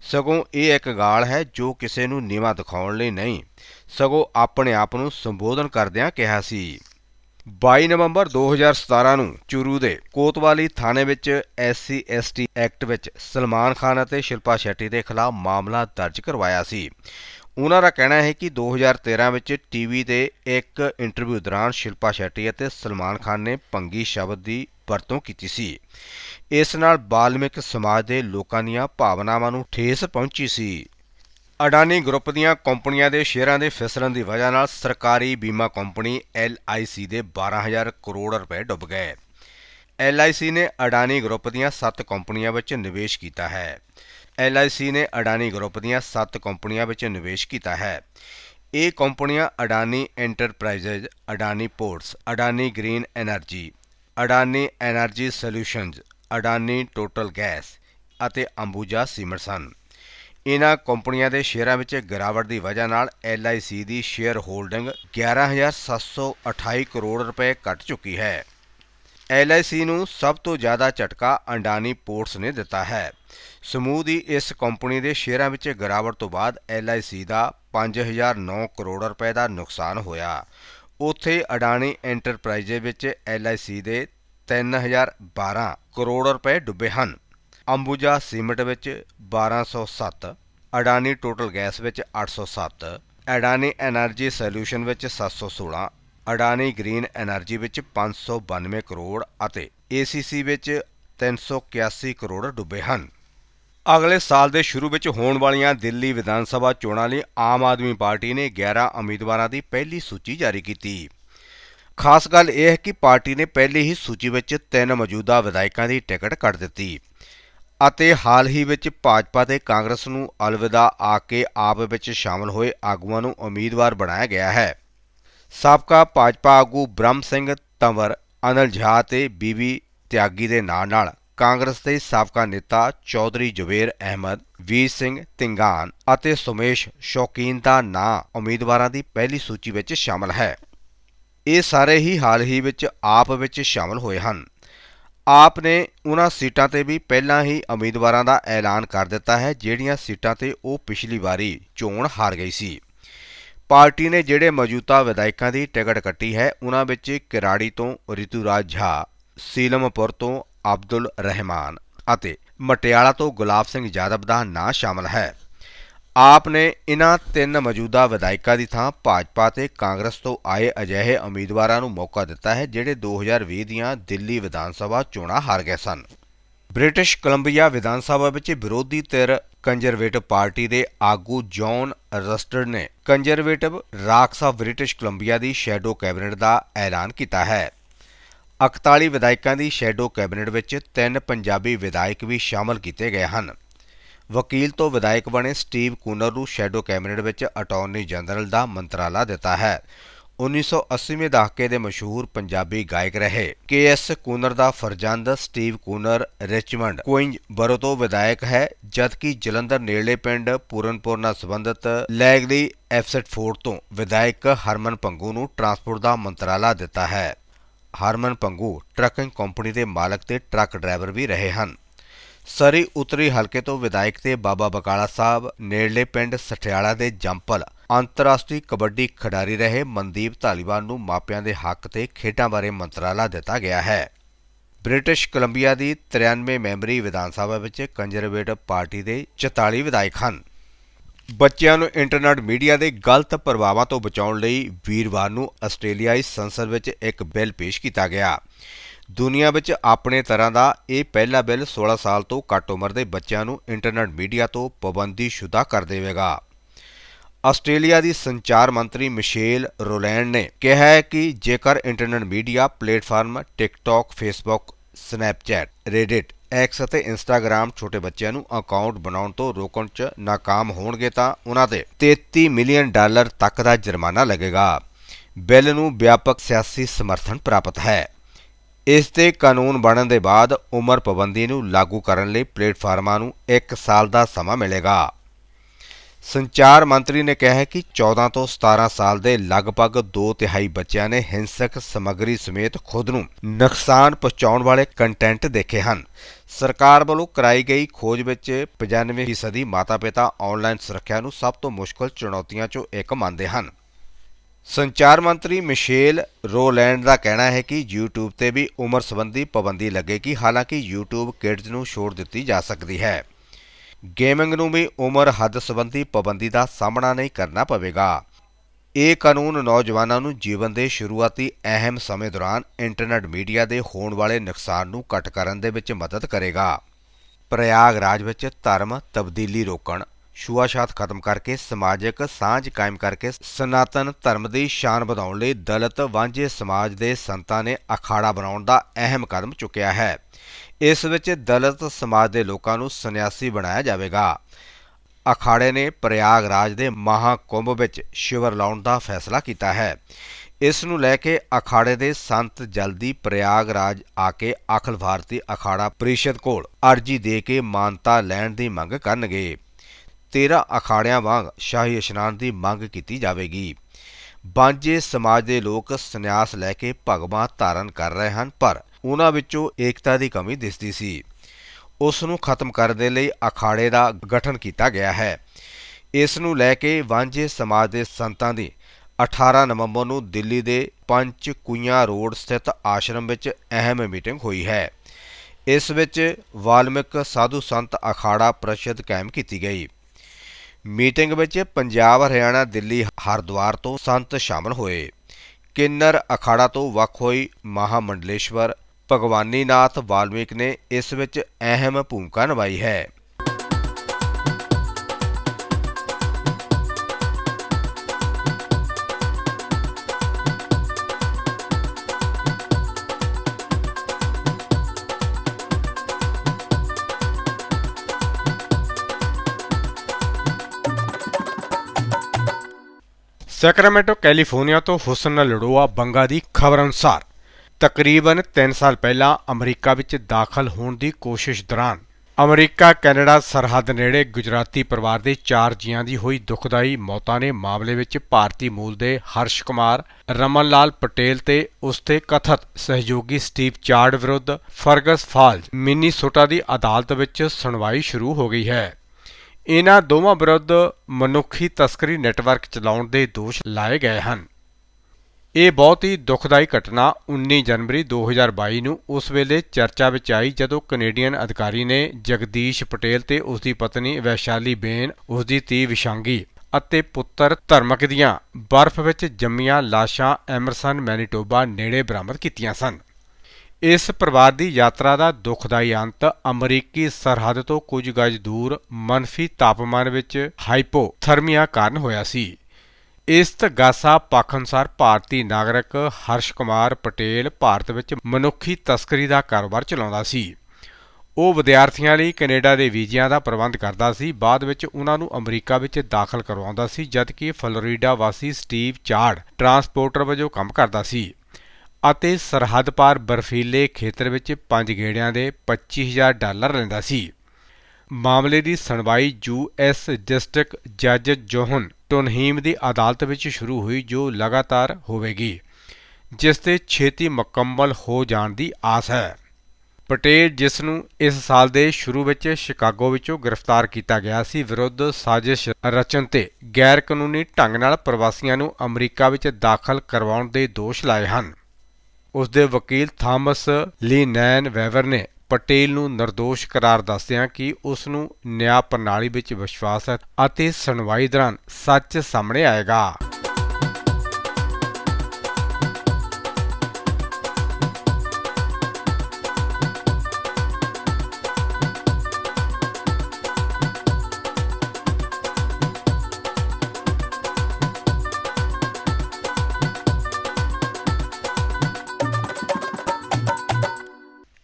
Speaker 1: ਸਗੋਂ ਇਹ ਇੱਕ ਗਾਲ ਹੈ ਜੋ ਕਿਸੇ ਨੂੰ ਨੀਵਾਂ ਦਿਖਾਉਣ ਲਈ ਨਹੀਂ ਸਗੋਂ ਆਪਣੇ ਆਪ ਨੂੰ ਸੰਬੋਧਨ ਕਰਦਿਆਂ ਕਿਹਾ ਸੀ। 22 ਨਵੰਬਰ 2017 ਨੂੰ ਚੂਰੂ ਦੇ ਕੋਤਵਾਲੀ ਥਾਣੇ ਵਿੱਚ ਐਸਸੀ, ਐਸਟੀ ਐਕਟ ਵਿੱਚ ਸਲਮਾਨ ਖਾਨ ਅਤੇ ਸ਼ਿਲਪਾ ਸ਼ੈੱਟੀ ਦੇ ਖਿਲਾਫ ਮਾਮਲਾ ਦਰਜ ਕਰਵਾਇਆ ਸੀ। ਉਹਨਾਂ ਦਾ ਕਹਿਣਾ ਹੈ ਕਿ 2013 ਵਿੱਚ ਟੀਵੀ ਤੇ ਇੱਕ ਇੰਟਰਵਿਊ ਦੌਰਾਨ ਸ਼ਿਲਪਾ ਸ਼ੈੱਟੀ ਅਤੇ ਸਲਮਾਨ ਖਾਨ ਨੇ ਪੰਗੀ ਸ਼ਬਦ ਦੀ ਵਰਤੋਂ ਕੀਤੀ ਸੀ। ਇਸ ਨਾਲ ਬਾਲਮਿਕ ਸਮਾਜ ਦੇ ਲੋਕਾਂ ਦੀਆਂ ਭਾਵਨਾਵਾਂ ਨੂੰ ਠੇਸ ਪਹੁੰਚੀ ਸੀ। ਅਡਾਨੀ ਗਰੁੱਪ ਦੀਆਂ ਕੰਪਨੀਆਂ ਦੇ ਸ਼ੇਅਰਾਂ ਦੇ ਫਿਸਲਣ ਦੀ ਵਜ੍ਹਾ ਨਾਲ ਸਰਕਾਰੀ ਬੀਮਾ ਕੰਪਨੀ LIC ਦੇ 12000 ਕਰੋੜ ਰੁਪਏ ਡੁੱਬ ਗਏ। LIC ਨੇ ਅਡਾਨੀ ਗਰੁੱਪ ਦੀਆਂ 7 ਕੰਪਨੀਆਂ ਵਿੱਚ ਨਿਵੇਸ਼ ਕੀਤਾ ਹੈ। LIC ਨੇ ਅਡਾਨੀ ਗਰੁੱਪ ਦੀਆਂ 7 ਕੰਪਨੀਆਂ ਵਿੱਚ ਨਿਵੇਸ਼ ਕੀਤਾ ਹੈ। ਇਹ ਕੰਪਨੀਆਂ Adani enterprises, Adani ports, Adani green energy, Adani energy solutions, Adani total gas ਅਤੇ ਅੰਬੂਜਾ ਸੀਮੈਂਟ ਸਨ। ਇਨ੍ਹਾਂ ਕੰਪਨੀਆਂ ਦੇ ਸ਼ੇਅਰਾਂ ਵਿੱਚ ਗਿਰਾਵਟ ਦੀ ਵਜ੍ਹਾ ਨਾਲ LIC ਦੀ ਸ਼ੇਅਰ ਹੋਲਡਿੰਗ 11728 ਕਰੋੜ ਰੁਪਏ ਘਟ ਚੁੱਕੀ ਹੈ। LIC ਨੂੰ ਸਭ ਤੋਂ ਜ਼ਿਆਦਾ ਝਟਕਾ ਅਡਾਨੀ ਪੋਰਟਸ ਨੇ ਦਿੱਤਾ ਹੈ। ਸਮੂਹ ਦੀ ਇਸ ਕੰਪਨੀ ਦੇ ਸ਼ੇਅਰਾਂ ਵਿੱਚ ਗਿਰਾਵਟ ਤੋਂ ਬਾਅਦ LIC ਦਾ 5009 ਕਰੋੜ ਰੁਪਏ ਦਾ ਨੁਕਸਾਨ ਹੋਇਆ। ਉੱਥੇ ਅਡਾਨੀ ਐਂਟਰਪ੍ਰਾਈਜ਼ ਵਿੱਚ LIC ਦੇ 3012 ਕਰੋੜ ਰੁਪਏ ਡੁੱਬੇ ਹਨ। ਅੰਬੂਜਾ ਸੀਮੈਂਟ ਵਿੱਚ 1207, ਅਡਾਨੀ ਟੋਟਲ ਗੈਸ ਵਿੱਚ 807, ਅਡਾਨੀ ਐਨਰਜੀ ਸੋਲਿਊਸ਼ਨ ਵਿੱਚ 716, ਅਡਾਨੀ ਗ੍ਰੀਨ ਐਨਰਜੀ ਵਿੱਚ 592 ਕਰੋੜ ਅਤੇ ACC ਵਿੱਚ 381 ਕਰੋੜ ਡੁੱਬੇ ਹਨ। ਅਗਲੇ ਸਾਲ ਦੇ ਸ਼ੁਰੂ ਵਿੱਚ ਹੋਣ ਵਾਲੀਆਂ ਦਿੱਲੀ ਵਿਧਾਨ ਸਭਾ ਚੋਣਾਂ ਲਈ ਆਮ ਆਦਮੀ ਪਾਰਟੀ ਨੇ 11 ਉਮੀਦਵਾਰਾਂ ਦੀ ਪਹਿਲੀ ਸੂਚੀ ਜਾਰੀ ਕੀਤੀ। ਖਾਸ ਗੱਲ ਇਹ ਹੈ ਕਿ ਪਾਰਟੀ ਨੇ ਪਹਿਲੀ ਹੀ ਸੂਚੀ ਵਿੱਚ ਤਿੰਨ ਮੌਜੂਦਾ ਵਿਧਾਇਕਾਂ ਦੀ ਟਿਕਟ ਕੱਟ ਦਿੱਤੀ ਅਤੇ ਹਾਲ ਹੀ ਵਿੱਚ ਭਾਜਪਾ ਤੇ ਕਾਂਗਰਸ ਨੂੰ ਅਲਵਿਦਾ ਆ ਕੇ ਆਪ ਵਿੱਚ ਸ਼ਾਮਲ ਹੋਏ ਆਗੂਆਂ ਨੂੰ ਉਮੀਦਵਾਰ ਬਣਾਇਆ ਗਿਆ ਹੈ। ਸਾਬਕਾ ਭਾਜਪਾ ਆਗੂ ਬ੍ਰਹਮ ਸਿੰਘ ਤੰਵਰ, ਅਨਿਲ ਝਾ ਤੇ ਬੀਬੀ ਤਿਆਗੀ ਦੇ ਨਾਂ ਨਾਲ ਕਾਂਗਰਸ ਦੇ ਸਾਬਕਾ ਨੇਤਾ ਚੌਧਰੀ ਜੁਬੇਰ ਅਹਿਮਦ, ਵੀਰ ਸਿੰਘ ਧਿੰਗਾਨ ਅਤੇ ਸੁਮੇਸ਼ ਸ਼ੌਕੀਨ ਦਾ ਨਾਂ ਉਮੀਦਵਾਰਾਂ ਦੀ ਪਹਿਲੀ ਸੂਚੀ ਵਿੱਚ ਸ਼ਾਮਲ ਹੈ। ਇਹ ਸਾਰੇ ਹੀ ਹਾਲ ਹੀ ਵਿੱਚ ਆਪ ਵਿੱਚ ਸ਼ਾਮਲ ਹੋਏ ਹਨ। ਆਪ ਨੇ ਉਹਨਾਂ ਸੀਟਾਂ ਤੇ ਵੀ ਪਹਿਲਾਂ ਹੀ ਉਮੀਦਵਾਰਾਂ ਦਾ ਐਲਾਨ ਕਰ ਦਿੱਤਾ ਹੈ ਜਿਹੜੀਆਂ ਸੀਟਾਂ ਤੇ ਉਹ ਪਿਛਲੀ ਵਾਰੀ ਚੋਣ ਹਾਰ ਗਈ ਸੀ। ਪਾਰਟੀ ਨੇ ਜਿਹੜੇ ਮੌਜੂਦਾ ਵਿਧਾਇਕਾਂ ਦੀ ਟਿਕਟ ਕੱਟੀ ਹੈ ਉਹਨਾਂ ਵਿੱਚ ਕਿਰਾੜੀ ਤੋਂ ਰਿਤੂਰਾਜ ਝਾ, ਸੀਲਮਪੁਰ ਤੋਂ ਅਬਦੁਲ ਰਹਿਮਾਨ ਅਤੇ ਮਟਿਆਲਾ ਤੋਂ ਗੁਲਾਬ ਸਿੰਘ ਯਾਦਵ ਦਾ ਨਾਂ ਸ਼ਾਮਲ ਹੈ। ਆਪ ਨੇ ਇਨ੍ਹਾਂ ਤਿੰਨ ਮੌਜੂਦਾ ਵਿਧਾਇਕਾਂ ਦੀ ਥਾਂ ਭਾਜਪਾ ਤੇ ਕਾਂਗਰਸ ਤੋਂ ਆਏ ਅਜਿਹੇ ਉਮੀਦਵਾਰਾਂ ਨੂੰ ਮੌਕਾ ਦਿੱਤਾ ਹੈ, ਜਿਹੜੇ 2020 ਦੀਆਂ ਦਿੱਲੀ ਵਿਧਾਨ ਸਭਾ ਚੋਣਾਂ ਹਾਰ ਗਏ ਸਨ। ਬ੍ਰਿਟਿਸ਼ ਕੋਲੰਬੀਆ ਵਿਧਾਨ ਸਭਾ ਵਿੱਚ ਵਿਰੋਧੀ ਧਿਰ ਕੰਜ਼ਰਵੇਟਿਵ ਪਾਰਟੀ ਦੇ ਆਗੂ ਜੌਨ ਰਸਟਡ ਨੇ ਕੰਜ਼ਰਵੇਟਿਵ ਰਾਕਸ ਆਫ ਬ੍ਰਿਟਿਸ਼ ਕੋਲੰਬੀਆ ਦੀ ਸ਼ੈਡੋ ਕੈਬਨਿਟ ਦਾ ਐਲਾਨ ਕੀਤਾ ਹੈ। 41 ਵਿਧਾਇਕਾਂ ਦੀ ਸ਼ੈਡੋ ਕੈਬਨਿਟ ਵਿੱਚ ਤਿੰਨ ਪੰਜਾਬੀ ਵਿਧਾਇਕ ਵੀ ਸ਼ਾਮਲ ਕੀਤੇ ਗਏ ਹਨ। ਵਕੀਲ ਤੋਂ ਵਿਧਾਇਕ ਬਣੇ ਸਟੀਵ ਕੂਨਰ ਨੂੰ ਸ਼ੈਡੋ ਕੈਬਨਿਟ ਵਿੱਚ ਅਟਾਰਨੀ ਜਨਰਲ ਦਾ ਮੰਤਰਾਲਾ ਦਿੱਤਾ ਹੈ। 1980ਵੇਂ ਦਹਾਕੇ ਦੇ ਮਸ਼ਹੂਰ ਪੰਜਾਬੀ ਗਾਇਕ ਰਹੇ ਕੇ ਐਸ ਕੂਨਰ ਦਾ ਫਰਜ਼ੰਦ ਸਟੀਵ ਕੂਨਰ ਰਿਚਮੰਡ ਕੁਇੰਸਬਰੋ ਤੋਂ ਵਿਧਾਇਕ ਹੈ, ਜਦਕਿ ਜਲੰਧਰ ਨੇੜਲੇ ਪਿੰਡ ਪੂਰਨਪੁਰ ਨਾਲ ਸੰਬੰਧਿਤ ਲੈਗਲੀ ਐਫਸਟ ਫੋਰਡ ਤੋਂ ਵਿਧਾਇਕ ਹਰਮਨ ਪੰਗੂ ਨੂੰ ਟਰਾਂਸਪੋਰਟ ਦਾ ਮੰਤਰਾਲਾ ਦਿੱਤਾ ਹੈ। ਹਰਮਨ ਪੰਗੂ ਟਰੱਕਿੰਗ ਕੰਪਨੀ ਦੇ ਮਾਲਕ ਤੇ ਟਰੱਕ ਡਰਾਈਵਰ ਵੀ ਰਹੇ ਹਨ। ਸਰੀ ਉੱਤਰੀ ਹਲਕੇ ਤੋਂ ਵਿਧਾਇਕ ਤੇ ਬਾਬਾ ਬਕਾਲਾ ਸਾਹਿਬ, ਨੇੜਲੇ ਪਿੰਡ ਸਠਿਆਲਾ ਦੇ ਜੰਪਲ, ਅੰਤਰਰਾਸ਼ਟਰੀ ਕਬੱਡੀ ਖਿਡਾਰੀ ਰਹੇ ਮਨਦੀਪ ਧਾਲੀਵਾਲ ਨੂੰ ਮਾਪਿਆਂ ਦੇ ਹੱਕ ਤੇ ਖੇਡਾਂ ਬਾਰੇ ਮੰਤਰਾਲਾ ਦਿੱਤਾ ਗਿਆ ਹੈ। ਬ੍ਰਿਟਿਸ਼ ਕੋਲੰਬੀਆ ਦੀ 93 ਮੈਂਬਰੀ ਵਿਧਾਨ ਸਭਾ ਵਿੱਚ ਕੰਜ਼ਰਵੇਟਿਵ ਪਾਰਟੀ ਦੇ 44 ਵਿਧਾਇਕ ਹਨ। ਬੱਚਿਆਂ ਨੂੰ ਇੰਟਰਨੈਟ ਮੀਡੀਆ ਦੇ ਗਲਤ ਪ੍ਰਭਾਵਾਂ ਤੋਂ ਬਚਾਉਣ ਲਈ ਵੀਰਵਾਰ ਨੂੰ ਆਸਟ੍ਰੇਲੀਆਈ ਸੰਸਦ ਵਿੱਚ ਇੱਕ ਬਿੱਲ ਪੇਸ਼ ਕੀਤਾ ਗਿਆ। ਦੁਨੀਆ ਵਿੱਚ ਆਪਣੇ ਤਰ੍ਹਾਂ ਦਾ ਇਹ ਪਹਿਲਾ ਬਿੱਲ 16 ਸਾਲ ਤੋਂ ਘੱਟ ਉਮਰ ਦੇ ਬੱਚਿਆਂ ਨੂੰ ਇੰਟਰਨੈਟ ਮੀਡੀਆ ਤੋਂ ਪਾਬੰਦੀਸ਼ੁਦਾ ਕਰ ਦੇਵੇਗਾ। ਆਸਟ੍ਰੇਲੀਆ ਦੀ ਸੰਚਾਰ ਮੰਤਰੀ ਮਿਸ਼ੇਲ ਰੋਲੈਂਡ ਨੇ ਕਿਹਾ ਹੈ ਕਿ ਜੇਕਰ internet media platform TikTok, Facebook, Snapchat, Reddit, X ਅਤੇ ਇੰਸਟਾਗ੍ਰਾਮ ਛੋਟੇ ਬੱਚਿਆਂ ਨੂੰ ਅਕਾਊਂਟ ਬਣਾਉਣ ਤੋਂ ਰੋਕਣ 'ਚ ਨਾਕਾਮ ਹੋਣਗੇ ਤਾਂ ਉਹਨਾਂ ਤੇ 33 ਮਿਲੀਅਨ ਡਾਲਰ ਤੱਕ ਦਾ ਜੁਰਮਾਨਾ ਲੱਗੇਗਾ। ਬਿੱਲ ਨੂੰ ਵਿਆਪਕ ਸਿਆਸੀ ਸਮਰਥਨ ਪ੍ਰਾਪਤ ਹੈ। ਇਸ 'ਤੇ ਕਾਨੂੰਨ ਬਣਨ ਦੇ ਬਾਅਦ ਉਮਰ ਪਾਬੰਦੀ ਨੂੰ ਲਾਗੂ ਕਰਨ ਲਈ ਪਲੇਟਫਾਰਮਾਂ ਨੂੰ ਇੱਕ ਸਾਲ ਦਾ ਸਮਾਂ ਮਿਲੇਗਾ। ਸੰਚਾਰ ਮੰਤਰੀ ਨੇ ਕਿਹਾ ਹੈ ਕਿ 14 ਤੋਂ 17 ਸਾਲ ਦੇ ਲਗਭਗ ਦੋ ਤਿਹਾਈ ਬੱਚਿਆਂ ਨੇ ਹਿੰਸਕ ਸਮੱਗਰੀ ਸਮੇਤ ਖੁਦ ਨੂੰ ਨੁਕਸਾਨ ਪਹੁੰਚਾਉਣ ਵਾਲੇ ਕੰਟੈਂਟ ਦੇਖੇ ਹਨ। ਸਰਕਾਰ ਵੱਲੋਂ ਕਰਾਈ ਗਈ ਖੋਜ ਵਿੱਚ 95 ਫੀਸਦੀ ਮਾਤਾ-ਪਿਤਾ ਆਨਲਾਈਨ ਸੁਰੱਖਿਆ ਨੂੰ ਸਭ ਤੋਂ ਮੁਸ਼ਕਲ ਚੁਣੌਤੀਆਂ 'ਚੋਂ ਇੱਕ ਮੰਨਦੇ ਹਨ। ਸੰਚਾਰ ਮੰਤਰੀ ਮਿਸ਼ੇਲ ਰੋਲੈਂਡ ਦਾ ਕਹਿਣਾ ਹੈ ਕਿ YouTube ਤੇ ਵੀ ਉਮਰ ਸੰਬੰਧੀ ਪਾਬੰਦੀ ਲੱਗੇਗੀ ਹਾਲਾਂਕਿ YouTube ਕਿਡਜ਼ ਨੂੰ ਛੋੜ ਦਿੱਤੀ ਜਾ ਸਕਦੀ ਹੈ। ਗੇਮਿੰਗ ਨੂੰ ਵੀ ਉਮਰ ਹੱਦ ਸੰਬੰਧੀ ਪਾਬੰਦੀ ਦਾ ਸਾਹਮਣਾ ਨਹੀਂ ਕਰਨਾ ਪਵੇਗਾ। ਇਹ ਕਾਨੂੰਨ ਨੌਜਵਾਨਾਂ ਨੂੰ ਜੀਵਨ ਦੇ ਸ਼ੁਰੂਆਤੀ ਅਹਿਮ ਸਮੇਂ ਦੌਰਾਨ ਇੰਟਰਨੈਟ ਮੀਡੀਆ ਦੇ ਹੋਣ ਵਾਲੇ ਨੁਕਸਾਨ ਨੂੰ ਘੱਟ ਕਰਨ ਦੇ ਵਿੱਚ ਮਦਦ ਕਰੇਗਾ। ਪ੍ਰਯਾਗਰਾਜ ਵਿੱਚ ਧਰਮ ਤਬਦੀਲੀ ਰੋਕਣ, ਛੂਆਛਾਤ ਖਤਮ ਕਰਕੇ ਸਮਾਜਿਕ ਸਾਂਝ ਕਾਇਮ ਕਰਕੇ ਸਨਾਤਨ ਧਰਮ ਦੀ ਸ਼ਾਨ ਵਧਾਉਣ ਲਈ ਦਲਿਤ ਵਾਂਝੇ ਸਮਾਜ ਦੇ ਸੰਤਾਂ ਨੇ ਅਖਾੜਾ ਬਣਾਉਣ ਦਾ ਅਹਿਮ ਕਦਮ ਚੁੱਕਿਆ ਹੈ। ਇਸ ਵਿੱਚ ਦਲਿਤ ਸਮਾਜ ਦੇ ਲੋਕਾਂ ਨੂੰ ਸੰਨਿਆਸੀ ਬਣਾਇਆ ਜਾਵੇਗਾ। ਅਖਾੜੇ ਨੇ ਪ੍ਰਯਾਗਰਾਜ ਦੇ ਮਹਾਕੁੰਭ ਵਿੱਚ ਸ਼ਿਵਰ ਲਾਉਣ ਦਾ ਫੈਸਲਾ ਕੀਤਾ ਹੈ। ਇਸ ਨੂੰ ਲੈ ਕੇ ਅਖਾੜੇ ਦੇ ਸੰਤ ਜਲਦੀ ਪ੍ਰਯਾਗਰਾਜ ਆ ਕੇ ਅਖਲ ਭਾਰਤੀ ਅਖਾੜਾ ਪ੍ਰੀਸ਼ਦ ਕੋਲ ਅਰਜੀ ਦੇ ਕੇ ਮਾਨਤਾ ਲੈਣ ਦੀ ਮੰਗ ਕਰਨਗੇ। 13 ਅਖਾੜਿਆਂ ਵਾਂਗ ਸ਼ਾਹੀ ਇਸ਼ਨਾਨ ਦੀ ਮੰਗ ਕੀਤੀ ਜਾਵੇਗੀ। ਬਾਂਝੇ ਸਮਾਜ ਦੇ ਲੋਕ ਸੰਨਿਆਸ ਲੈ ਕੇ ਭਗਵਾਂ ਧਾਰਨ ਕਰ ਰਹੇ ਹਨ, ਪਰ ਉਹਨਾਂ ਵਿੱਚੋਂ ਏਕਤਾ ਦੀ ਕਮੀ ਦਿਸਦੀ ਸੀ। ਉਸ ਨੂੰ ਖਤਮ ਕਰਨ ਦੇ ਲਈ ਅਖਾੜੇ ਦਾ ਗਠਨ ਕੀਤਾ ਗਿਆ ਹੈ। ਇਸ ਨੂੰ ਲੈ ਕੇ ਵਾਂਝੇ ਸਮਾਜ ਦੇ ਸੰਤਾਂ ਦੀ 18 ਨਵੰਬਰ ਨੂੰ ਦਿੱਲੀ ਦੇ ਪੰਚ ਕੁਈਆਂ ਰੋਡ ਸਥਿਤ ਆਸ਼ਰਮ ਵਿੱਚ ਅਹਿਮ ਮੀਟਿੰਗ ਹੋਈ ਹੈ। ਇਸ ਵਿੱਚ ਵਾਲਮਿਕ ਸਾਧੂ ਸੰਤ ਅਖਾੜਾ ਪ੍ਰਸ਼ਦ ਕਾਇਮ ਕੀਤੀ ਗਈ। ਮੀਟਿੰਗ ਵਿੱਚ ਪੰਜਾਬ, ਹਰਿਆਣਾ, ਦਿੱਲੀ, ਹਰਿਦੁਆਰ ਤੋਂ ਸੰਤ ਸ਼ਾਮਲ ਹੋਏ। ਕਿੰਨਰ ਅਖਾੜਾ ਤੋਂ ਵੱਖ ਹੋਈ ਮਹਾਮੰਡਲੇਸ਼ਵਰ ਭਗਵਾਨੀਨਾਥ ਵਾਲਮੀਕ ਨੇ ਇਸ ਵਿੱਚ ਅਹਿਮ ਭੂਮਿਕਾ ਨਿਭਾਈ ਹੈ। ਸੈਕਰਾਮੈਂਟੋ, ਕੈਲੀਫੋਰਨੀਆ ਤੋਂ ਹੁਸਨ ਲੜੋਆ ਬੰਗਾ ਦੀ ਖਬਰ ਅਨੁਸਾਰ, ਤਕਰੀਬਨ 3 ਸਾਲ ਪਹਿਲਾਂ ਅਮਰੀਕਾ ਵਿੱਚ ਦਾਖਲ ਹੋਣ ਦੀ ਕੋਸ਼ਿਸ਼ ਦੌਰਾਨ ਅਮਰੀਕਾ, ਕੈਨੇਡਾ ਸਰਹੱਦ ਨੇੜੇ ਗੁਜਰਾਤੀ ਪਰਿਵਾਰ ਦੇ 4 ਜੀਆਂ ਦੀ ਹੋਈ ਦੁਖਦਾਈ ਮੌਤਾਂ ਨੇ ਮਾਮਲੇ ਵਿੱਚ ਭਾਰਤੀ ਮੂਲ ਦੇ ਹਰਸ਼ ਕੁਮਾਰ, ਰਮਨ ਲਾਲ ਪਟੇਲ ਤੇ ਉਸ ਦੇ ਕਥਤ ਸਹਿਯੋਗੀ ਸਟੀਵ ਚਾਰਡ ਵਿਰੁੱਧ ਫਰਗਸ ਫਾਲਜ ਮਿਨੀਸੋਟਾ ਦੀ ਅਦਾਲਤ ਵਿੱਚ ਸੁਣਵਾਈ ਸ਼ੁਰੂ ਹੋ ਗਈ ਹੈ। ਇਹਨਾਂ ਦੋਵਾਂ ਵਿਰੁੱਧ ਮਨੁੱਖੀ ਤਸਕਰੀ ਨੈਟਵਰਕ ਚਲਾਉਣ ਦੇ ਦੋਸ਼ ਲਾਏ ਗਏ ਹਨ। ਇਹ ਬਹੁਤ ਹੀ ਦੁਖਦਾਈ ਘਟਨਾ 19 ਜਨਵਰੀ 2022 ਨੂੰ ਉਸ ਵੇਲੇ ਚਰਚਾ ਵਿੱਚ ਆਈ ਜਦੋਂ ਕੈਨੇਡੀਅਨ ਅਧਿਕਾਰੀ ਨੇ ਜਗਦੀਸ਼ ਪਟੇਲ ਤੇ ਉਸ ਦੀ ਪਤਨੀ ਵੈਸ਼ਾਲੀ ਬੇਨ ਉਸ ਦੀ ਧੀ ਵਿਸ਼ਾਂਗੀ ਅਤੇ ਪੁੱਤਰ ਧਰਮਕ ਦੀਆਂ ਬਰਫ਼ ਵਿੱਚ ਜੰਮੀਆਂ ਲਾਸ਼ਾਂ ਐਮਰਸਨ ਮੈਨੀਟੋਬਾ ਨੇੜੇ ਬਰਾਮਦ ਕੀਤੀਆਂ ਸਨ। ਇਸ ਪਰਿਵਾਰ ਦੀ ਯਾਤਰਾ ਦਾ ਦੁਖਦਾਈ ਅੰਤ ਅਮਰੀਕੀ ਸਰਹੱਦ ਤੋਂ ਕੁਝ ਗਜ ਦੂਰ ਮਨਫੀ ਤਾਪਮਾਨ ਵਿੱਚ ਹਾਈਪੋਥਰਮੀਆ ਕਾਰਨ ਹੋਇਆ ਸੀ। ਇਸਤ ਗਾਸਾ ਪੱਖ ਅਨੁਸਾਰ ਭਾਰਤੀ ਨਾਗਰਿਕ ਹਰਸ਼ ਕੁਮਾਰ ਪਟੇਲ ਭਾਰਤ ਵਿੱਚ ਮਨੁੱਖੀ ਤਸਕਰੀ ਦਾ ਕਾਰੋਬਾਰ ਚਲਾਉਂਦਾ ਸੀ। ਉਹ ਵਿਦਿਆਰਥੀਆਂ ਲਈ ਕੈਨੇਡਾ ਦੇ ਵੀਜ਼ਿਆਂ ਦਾ ਪ੍ਰਬੰਧ ਕਰਦਾ ਸੀ। ਬਾਅਦ ਵਿੱਚ ਉਹਨਾਂ ਨੂੰ ਅਮਰੀਕਾ ਵਿੱਚ ਦਾਖਲ ਕਰਵਾਉਂਦਾ ਸੀ, ਜਦਕਿ ਫਲੋਰੀਡਾ ਵਾਸੀ ਸਟੀਵ ਚਾਰਡ ਟਰਾਂਸਪੋਰਟਰ ਵਜੋਂ ਕੰਮ ਕਰਦਾ ਸੀ। ਅਤੇ ਸਰਹੱਦ ਪਾਰ ਬਰਫੀਲੇ ਖੇਤਰ ਵਿੱਚ ਪੰਜ ਗੇੜਿਆਂ ਦੇ 25000 ਡਾਲਰ ਲੈਂਦਾ ਸੀ ਮਾਮਲੇ ਦੀ ਸੁਣਵਾਈ ਯੂ ਯੂ.ਐਸ. ਡਿਸਟ੍ਰਿਕਟ ਜੱਜ ਜੋਹਨ ਟੋਨਹੀਮ ਦੀ ਅਦਾਲਤ ਵਿੱਚ ਸ਼ੁਰੂ ਹੋਈ, ਜੋ ਲਗਾਤਾਰ ਹੋਵੇਗੀ, ਜਿਸ ਤੇ ਛੇਤੀ ਮੁਕੰਮਲ ਹੋ ਜਾਣ ਦੀ ਆਸ ਹੈ ਪਟੇਲ, ਜਿਸ ਨੂੰ ਇਸ ਸਾਲ ਦੇ ਸ਼ੁਰੂ ਵਿੱਚ ਸ਼ਿਕਾਗੋ ਵਿੱਚੋਂ ਗ੍ਰਿਫਤਾਰ ਕੀਤਾ ਗਿਆ ਸੀ, ਵਿਰੁੱਧ ਸਾਜ਼ਿਸ਼ ਰਚਨ ਤੇ ਗੈਰ ਕਾਨੂੰਨੀ ਢੰਗ ਨਾਲ ਪ੍ਰਵਾਸੀਆਂ ਨੂੰ ਅਮਰੀਕਾ ਵਿੱਚ ਦਾਖਲ ਕਰਵਾਉਣ ਦੇ ਦੋਸ਼ ਲਾਏ ਹਨ ਉਸ ਦੇ ਵਕੀਲ ਥਾਮਸ ਲੀਨੈਨ ਵੈਵਰ ਨੇ ਪਟੇਲ ਨੂੰ નિર્ਦੋਸ਼ ਕਰਾਰ ਦੱਸਦਿਆਂ ਕਿ ਉਸ ਨੂੰ ਨਿਆਂ ਪ੍ਰਣਾਲੀ ਵਿੱਚ ਵਿਸ਼ਵਾਸ ਹੈ ਅਤੇ ਸੁਣਵਾਈ ਦੌਰਾਨ ਸੱਚ ਸਾਹਮਣੇ ਆਏਗਾ।